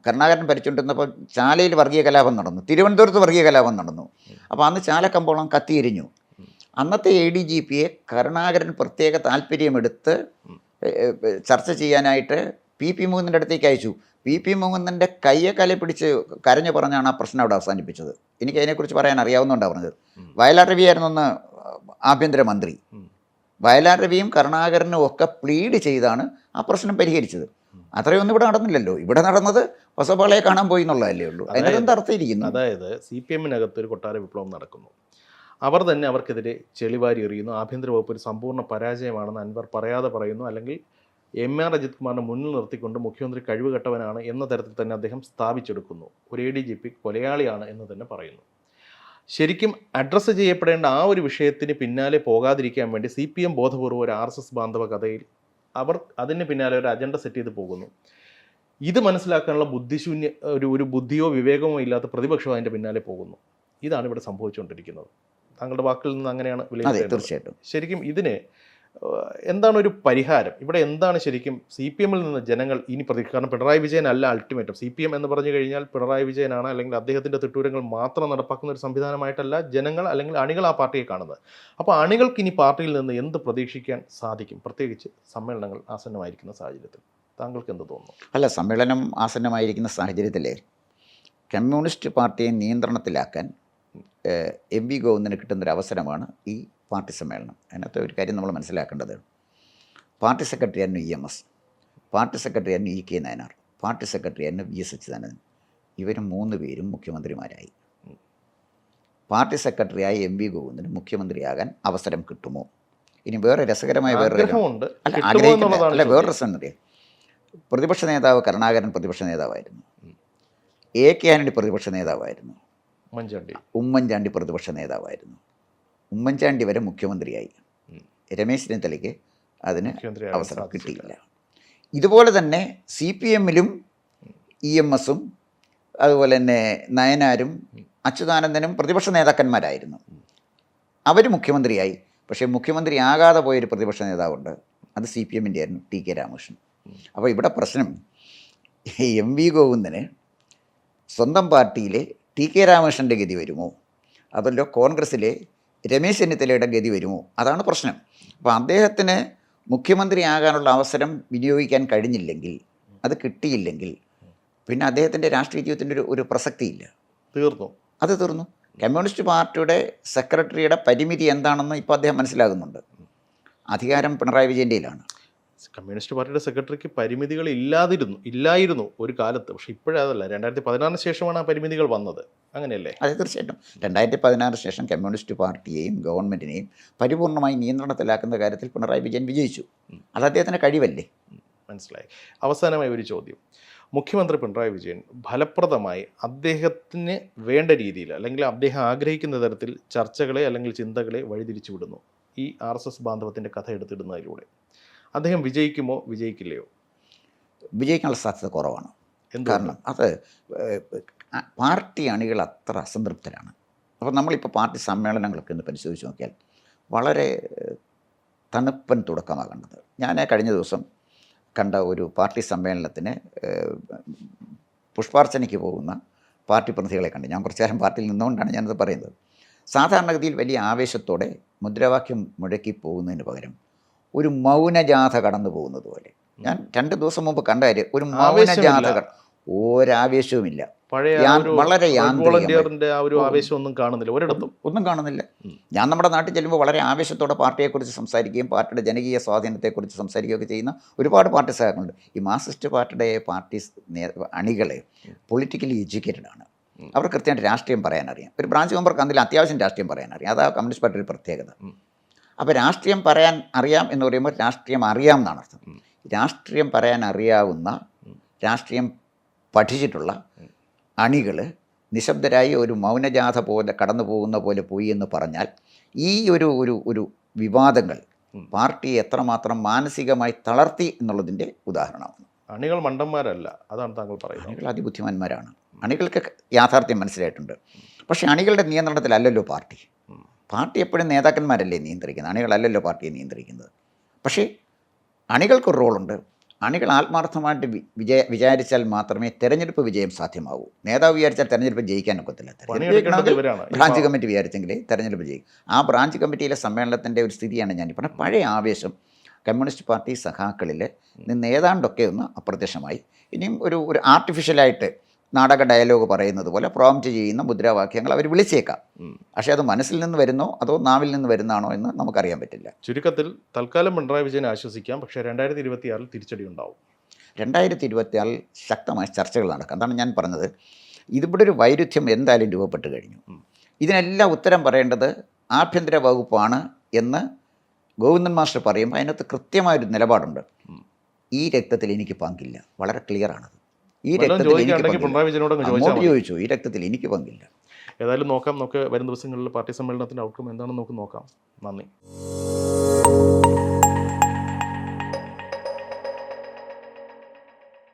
B: കരുണാകരൻ ഭരിച്ചുകൊണ്ടിരുന്നപ്പോൾ ചാലയിൽ വർഗീയ കലാപം നടന്നു തിരുവനന്തപുരത്ത് വർഗീയ കലാപം നടന്നു. അപ്പോൾ അന്ന് ചാലക്കമ്പോളം കത്തിയിരിഞ്ഞു. അന്നത്തെ എ ഡി ജി പിയെ കരുണാകരൻ പ്രത്യേക താല്പര്യമെടുത്ത് ചർച്ച ചെയ്യാനായിട്ട് പി പി മുകുന്ദന്റെ അടുത്തേക്ക് അയച്ചു. പി പി മുകുന്ദന്റെ കയ്യെ കല പിടിച്ച് കരഞ്ഞു പറഞ്ഞാണ് ആ പ്രശ്നം അവിടെ അവസാനിപ്പിച്ചത്. എനിക്ക് അതിനെക്കുറിച്ച് പറയാൻ അറിയാവുന്നതുകൊണ്ടാണ് പറഞ്ഞത്. വയലാർ രവിയായിരുന്നു ആഭ്യന്തരമന്ത്രി. വയലാർ രവിയും കരുണാകരനും ഒക്കെ പ്ലീഡ് ചെയ്താണ് ആ പ്രശ്നം പരിഹരിച്ചത്. അത്രയൊന്നും ഇവിടെ നടന്നില്ലല്ലോ. ഇവിടെ നടന്നത് വസപാളയെ കാണാൻ പോയി എന്നുള്ളതല്ലേ ഉള്ളൂ. അതിനകത്ത്
A: അതായത് അതായത് സി പി എമ്മിനകത്ത് ഒരു കൊട്ടാര വിപ്ലവം നടക്കുന്നു. അവർ തന്നെ അവർക്കെതിരെ ചെളിവാരി എറിയുന്നു. ആഭ്യന്തര വകുപ്പ് ഒരു സമ്പൂർണ പരാജയമാണെന്ന് അൻവർ പറയാതെ പറയുന്നു. അല്ലെങ്കിൽ എം ആർ അജിത് കുമാറിനെ മുന്നിൽ നിർത്തിക്കൊണ്ട് മുഖ്യമന്ത്രി കഴിവുകെട്ടവനാണ് എന്ന തരത്തിൽ തന്നെ അദ്ദേഹം സ്ഥാപിച്ചെടുക്കുന്നു. ഒരു എ ഡി ജി പി കൊലയാളിയാണ് എന്ന് തന്നെ പറയുന്നു. ശരിക്കും അഡ്രസ്സ് ചെയ്യപ്പെടേണ്ട ആ ഒരു വിഷയത്തിന് പിന്നാലെ പോകാതിരിക്കാൻ വേണ്ടി സി പി എം ബോധപൂർവം ഒരു ആർ എസ് എസ് ബാന്ധവ കഥയിൽ അവർ അതിന് പിന്നാലെ ഒരു അജണ്ട സെറ്റ് ചെയ്ത് പോകുന്നു. ഇത് മനസ്സിലാക്കാനുള്ള ബുദ്ധിശൂന്യ ഒരു ഒരു ബുദ്ധിയോ വിവേകമോ ഇല്ലാത്ത പ്രതിപക്ഷം അതിന്റെ പിന്നാലെ പോകുന്നു. ഇതാണ് ഇവിടെ സംഭവിച്ചുകൊണ്ടിരിക്കുന്നത്. താങ്കളുടെ വാക്കിൽ നിന്ന് അങ്ങനെയാണ് വിലയിരുത്തുന്നത്
B: തീർച്ചയായിട്ടും.
A: ശരിക്കും ഇതിന് എന്താണ് ഒരു പരിഹാരം? ഇവിടെ എന്താണ് ശരിക്കും സി പി എമ്മിൽ നിന്ന് ജനങ്ങൾ ഇനി പ്രതി കാരണം പിണറായി വിജയൻ അല്ല അൾട്ടിമേറ്റം സി പി എം എന്ന് പറഞ്ഞു കഴിഞ്ഞാൽ പിണറായി വിജയനാണ് അല്ലെങ്കിൽ അദ്ദേഹത്തിന്റെ തിട്ടൂരങ്ങൾ മാത്രം നടപ്പാക്കുന്ന ഒരു സംവിധാനമായിട്ടല്ല ജനങ്ങൾ അല്ലെങ്കിൽ അണികൾ ആ പാർട്ടിയെ കാണുന്നത്. അപ്പോൾ അണികൾക്ക് ഇനി പാർട്ടിയിൽ നിന്ന് എന്ത് പ്രതീക്ഷിക്കാൻ സാധിക്കും? പ്രത്യേകിച്ച് സമ്മേളനങ്ങൾ ആസന്നമായിരിക്കുന്ന സാഹചര്യത്തിൽ. താങ്കൾക്ക് എന്ത് തോന്നുന്നു?
B: അല്ല സമ്മേളനം ആസന്നമായിരിക്കുന്ന സാഹചര്യത്തിൽ കമ്മ്യൂണിസ്റ്റ് പാർട്ടിയെ നിയന്ത്രണത്തിലാക്കാൻ എം വി ഗോവിന്ദന് കിട്ടുന്നൊരു അവസരമാണ് ഈ പാർട്ടി സമ്മേളനം. അതിനകത്ത് ഒരു കാര്യം നമ്മൾ മനസ്സിലാക്കേണ്ടത്. പാർട്ടി സെക്രട്ടറി ആയിരുന്നു E M S. Party secretary ആയിരുന്നു E K Nayanar. Party secretary ആയിരുന്നു വി എസ് അച്യുതാനന്ദൻ. ഇവർ മൂന്ന് പേരും മുഖ്യമന്ത്രിമാരായി. പാർട്ടി സെക്രട്ടറിയായ എം വി ഗോവിന്ദന് മുഖ്യമന്ത്രിയാകാൻ അവസരം കിട്ടുമോ? ഇനി വേറെ രസകരമായ വേറൊരു അല്ല ആഗ്രഹിക്കുന്ന അല്ല വേറെ രസം അറിയാം പ്രതിപക്ഷ നേതാവ് കരുണാകരൻ പ്രതിപക്ഷ നേതാവായിരുന്നു. എ കെ ആന്റണി പ്രതിപക്ഷ നേതാവായിരുന്നു.
A: ഉമ്മൻചാണ്ടി.
B: ഉമ്മൻചാണ്ടി പ്രതിപക്ഷ നേതാവായിരുന്നു. ഉമ്മൻചാണ്ടി വരെ മുഖ്യമന്ത്രിയായി. രമേശ് ചെന്നിത്തലയ്ക്ക് അതിന് അവസരം കിട്ടിയില്ല. ഇതുപോലെ തന്നെ സി പി എമ്മിലും ഇ എം എസും അതുപോലെ തന്നെ നയനാരും അച്യുതാനന്ദനും പ്രതിപക്ഷ നേതാക്കന്മാരായിരുന്നു. അവർ മുഖ്യമന്ത്രിയായി. പക്ഷേ മുഖ്യമന്ത്രി ആകാതെ പോയൊരു പ്രതിപക്ഷ നേതാവുണ്ട്. അത് സി പി എമ്മിന്റെ ആയിരുന്നു ടി കെ രാമകൃഷ്ണൻ. അപ്പോൾ ഇവിടെ പ്രശ്നം എം വി ഗോവിന്ദന് സ്വന്തം പാർട്ടിയിലെ ടി കെ രാമകൃഷ്ണന്റെ ഗതി വരുമോ? അതല്ലോ കോൺഗ്രസ്സിലെ രമേശ് ചെന്നിത്തലയുടെ ഗതി വരുമോ? അതാണ് പ്രശ്നം. അപ്പോൾ അദ്ദേഹത്തിന് മുഖ്യമന്ത്രിയാകാനുള്ള അവസരം വിനിയോഗിക്കാൻ കഴിഞ്ഞില്ലെങ്കിൽ അത് കിട്ടിയില്ലെങ്കിൽ പിന്നെ അദ്ദേഹത്തിന്റെ രാഷ്ട്രീയ ജീവിതത്തിന്റെ ഒരു ഒരു പ്രസക്തിയില്ല.
A: തീർന്നു.
B: അത് തീർന്നു. കമ്മ്യൂണിസ്റ്റ് പാർട്ടിയുടെ സെക്രട്ടറിയുടെ പരിമിതി എന്താണെന്ന് ഇപ്പോൾ അദ്ദേഹം മനസ്സിലാകുന്നുണ്ട്. അധികാരം പിണറായി വിജയന്റെയിലാണ്
A: കമ്മ്യൂണിസ്റ്റ് പാർട്ടിയുടെ സെക്രട്ടറിക്ക് പരിമിതികൾ ഇല്ലാതിരുന്നു ഇല്ലായിരുന്നു ഒരു കാലത്ത്. പക്ഷേ ഇപ്പോഴതല്ല രണ്ടായിരത്തി പതിനാറിന് ശേഷമാണ് ആ പരിമിതികൾ വന്നത്. അങ്ങനെയല്ലേ?
B: അതെ തീർച്ചയായിട്ടും. രണ്ടായിരത്തി പതിനാറിന് ശേഷം കമ്മ്യൂണിസ്റ്റ് പാർട്ടിയെയും ഗവൺമെന്റിനെയും പരിപൂർണമായി നിയന്ത്രണത്തിലാക്കുന്ന കാര്യത്തിൽ പിണറായി വിജയൻ വിജയിച്ചു. അത് അദ്ദേഹത്തിന്റെ കഴിവല്ലേ?
A: മനസ്സിലായി. അവസാനമായി ഒരു ചോദ്യം. മുഖ്യമന്ത്രി പിണറായി വിജയൻ ഫലപ്രദമായി അദ്ദേഹത്തിന് വേണ്ട രീതിയിൽ അല്ലെങ്കിൽ അദ്ദേഹം ആഗ്രഹിക്കുന്ന തരത്തിൽ ചർച്ചകളെ അല്ലെങ്കിൽ ചിന്തകളെ വഴിതിരിച്ചു വിടുന്നു ഈ ആർ എസ് എസ് ബാന്ധവത്തിന്റെ കഥ എടുത്തിടുന്നതിലൂടെ. അദ്ദേഹം വിജയിക്കുമോ? വിജയിക്കില്ലയോ?
B: വിജയിക്കാനുള്ള സാധ്യത കുറവാണ്. കാരണം അത് പാർട്ടി അണികൾ അത്ര അസംതൃപ്തരാണ്. അപ്പോൾ നമ്മളിപ്പോൾ പാർട്ടി സമ്മേളനങ്ങളൊക്കെ ഒന്ന് പരിശോധിച്ച് നോക്കിയാൽ വളരെ തണുപ്പൻ തുടക്കമാകേണ്ടത്. ഞാൻ കഴിഞ്ഞ ദിവസം കണ്ട ഒരു പാർട്ടി സമ്മേളനത്തിന് പുഷ്പാർച്ചനയ്ക്ക് പോകുന്ന പാർട്ടി പ്രതിനിധികളെ കണ്ട്. ഞാൻ കുറച്ചു നേരം പാർട്ടിയിൽ നിന്നുകൊണ്ടാണ് ഞാനത് പറയുന്നത്. സാധാരണഗതിയിൽ വലിയ ആവേശത്തോടെ മുദ്രാവാക്യം മുഴക്കി പോകുന്നതിന് പകരം ഒരു മൗനജാഥ കടന്നു പോകുന്നത് പോലെ ഞാൻ രണ്ട് ദിവസം മുമ്പ് കണ്ട കാര്യം ഒരു മൗനജാഥ ഒരാവേശവുമില്ല. വളരെ
A: കാണുന്നില്ല ഒരിടത്തും.
B: ഒന്നും കാണുന്നില്ല. ഞാൻ നമ്മുടെ നാട്ടിൽ ചെല്ലുമ്പോൾ വളരെ ആവേശത്തോടെ പാർട്ടിയെക്കുറിച്ച് സംസാരിക്കുകയും പാർട്ടിയുടെ ജനകീയ സ്വാധീനത്തെക്കുറിച്ച് സംസാരിക്കുകയൊക്കെ ചെയ്യുന്ന ഒരുപാട് പാർട്ടി സഹകരണമുണ്ട് ഈ മാർസിസ്റ്റ് പാർട്ടിയുടെ പാർട്ടി അണികളെ പൊളിറ്റിക്കലി എഡ്യൂക്കേറ്റഡ് ആണ്. അവർ കൃത്യമായിട്ട് രാഷ്ട്രീയം പറയാനറിയാം. ഒരു ബ്രാഞ്ച് മെമ്പർക്ക് അതിൽ അത്യാവശ്യം രാഷ്ട്രീയം പറയാനറിയാം. അതാ കമ്മ്യൂണിസ്റ്റ് പാർട്ടിയുടെ പ്രത്യേകത. അപ്പോൾ രാഷ്ട്രീയം പറയാൻ അറിയാം എന്ന് പറയുമ്പോൾ രാഷ്ട്രീയം അറിയാം എന്നാണ് അർത്ഥം. രാഷ്ട്രീയം പറയാൻ അറിയാവുന്ന. രാഷ്ട്രീയം പഠിച്ചിട്ടുള്ള അണികൾ നിശബ്ദരായി ഒരു മൗനജാഥ പോലെ കടന്നു പോകുന്ന പോലെ പോയി എന്ന് പറഞ്ഞാൽ ഈ ഒരു ഒരു ഒരു വിവാദങ്ങൾ
A: പാർട്ടി
B: പാർട്ടിയെ എത്രമാത്രം മാനസികമായി തളർത്തി എന്നുള്ളതിന്റെ ഉദാഹരണമാണ്
A: അണികൾ മണ്ടന്മാരല്ല അതാണ് താങ്കൾ പറയുന്നത്
B: അണികൾ അതിബുദ്ധിമാന്മാരാണ് അണികൾക്ക് യാഥാർത്ഥ്യം മനസ്സിലായിട്ടുണ്ട് പക്ഷേ അണികളുടെ നിയന്ത്രണത്തിലല്ലല്ലോ പാർട്ടി. പാർട്ടി എപ്പോഴും നേതാക്കന്മാരല്ലേ നിയന്ത്രിക്കുന്നത്? അണികളല്ലല്ലോ പാർട്ടിയെ നിയന്ത്രിക്കുന്നത്. പക്ഷേ അണികൾക്കൊരു റോളുണ്ട്. അണികൾ ആത്മാർത്ഥമായിട്ട് വിജയ വിചാരിച്ചാൽ മാത്രമേ തെരഞ്ഞെടുപ്പ് വിജയം സാധ്യമാകൂ നേതാവ് വിചാരിച്ചാൽ തെരഞ്ഞെടുപ്പ് ജയിക്കാൻ ഒക്കത്തില്ല. തെരഞ്ഞെടുപ്പ് ബ്രാഞ്ച് കമ്മിറ്റി വിചാരിച്ചെങ്കിലേ തെരഞ്ഞെടുപ്പ് ജയിക്കും ആ ബ്രാഞ്ച് കമ്മിറ്റിയിലെ സമ്മേളനത്തിന്റെ ഒരു സ്ഥിതിയാണ് ഞാൻ പറഞ്ഞത് പഴയ ആവേശം കമ്മ്യൂണിസ്റ്റ് പാർട്ടി സഖാക്കളിൽ നിന്ന് ഏതാണ്ടൊക്കെ ഒന്ന് അപ്രത്യക്ഷമായി. ഇനിയും ഒരു ഒരു ആർട്ടിഫിഷ്യലായിട്ട് നാടക ഡയലോഗ് പറയുന്നത് പോലെ പ്രോംപ്റ്റ് ചെയ്യുന്ന മുദ്രാവാക്യങ്ങൾ അവർ വിളിച്ചേക്കാം. പക്ഷേ അത് മനസ്സിൽ നിന്ന് വരുന്നോ അതോ നാവിൽ നിന്ന് വരുന്നതാണോ എന്ന് നമുക്കറിയാൻ പറ്റില്ല.
A: ചുരുക്കത്തിൽ തൽക്കാലം പിണറായി വിജയനെ ആശ്വസിക്കാം പക്ഷേ രണ്ടായിരത്തി ഇരുപത്തിയാറിൽ തിരിച്ചടി ഉണ്ടാവും
B: രണ്ടായിരത്തി ഇരുപത്തിയാറിൽ ശക്തമായ ചർച്ചകൾ നടക്കും. അതാണ് ഞാൻ പറഞ്ഞത്. ഇതിവിടെ ഒരു വൈരുദ്ധ്യം എന്തായാലും രൂപപ്പെട്ട് കഴിഞ്ഞു. ഇതിനെല്ലാം ഉത്തരം പറയേണ്ടത് ആഭ്യന്തര വകുപ്പാണ് എന്ന് ഗോവിന്ദൻ മാസ്റ്റർ പറയുമ്പോൾ അതിനകത്ത് കൃത്യമായൊരു നിലപാടുണ്ട്. ഈ രക്തത്തിൽ എനിക്ക് പങ്കില്ല. വളരെ ക്ലിയർ ആണത്. ഈ രക്തത്തിൽ. ചോദിച്ചു ഈ രക്തത്തിൽ എനിക്ക് പങ്കില്ല.
A: ഏതായാലും നോക്കാം നമുക്ക് വരും ദിവസങ്ങളിൽ പാർട്ടി സമ്മേളനത്തിന്റെ ഔട്ട്കം എന്താണെന്ന് നമുക്ക് നോക്കാം. നന്ദി.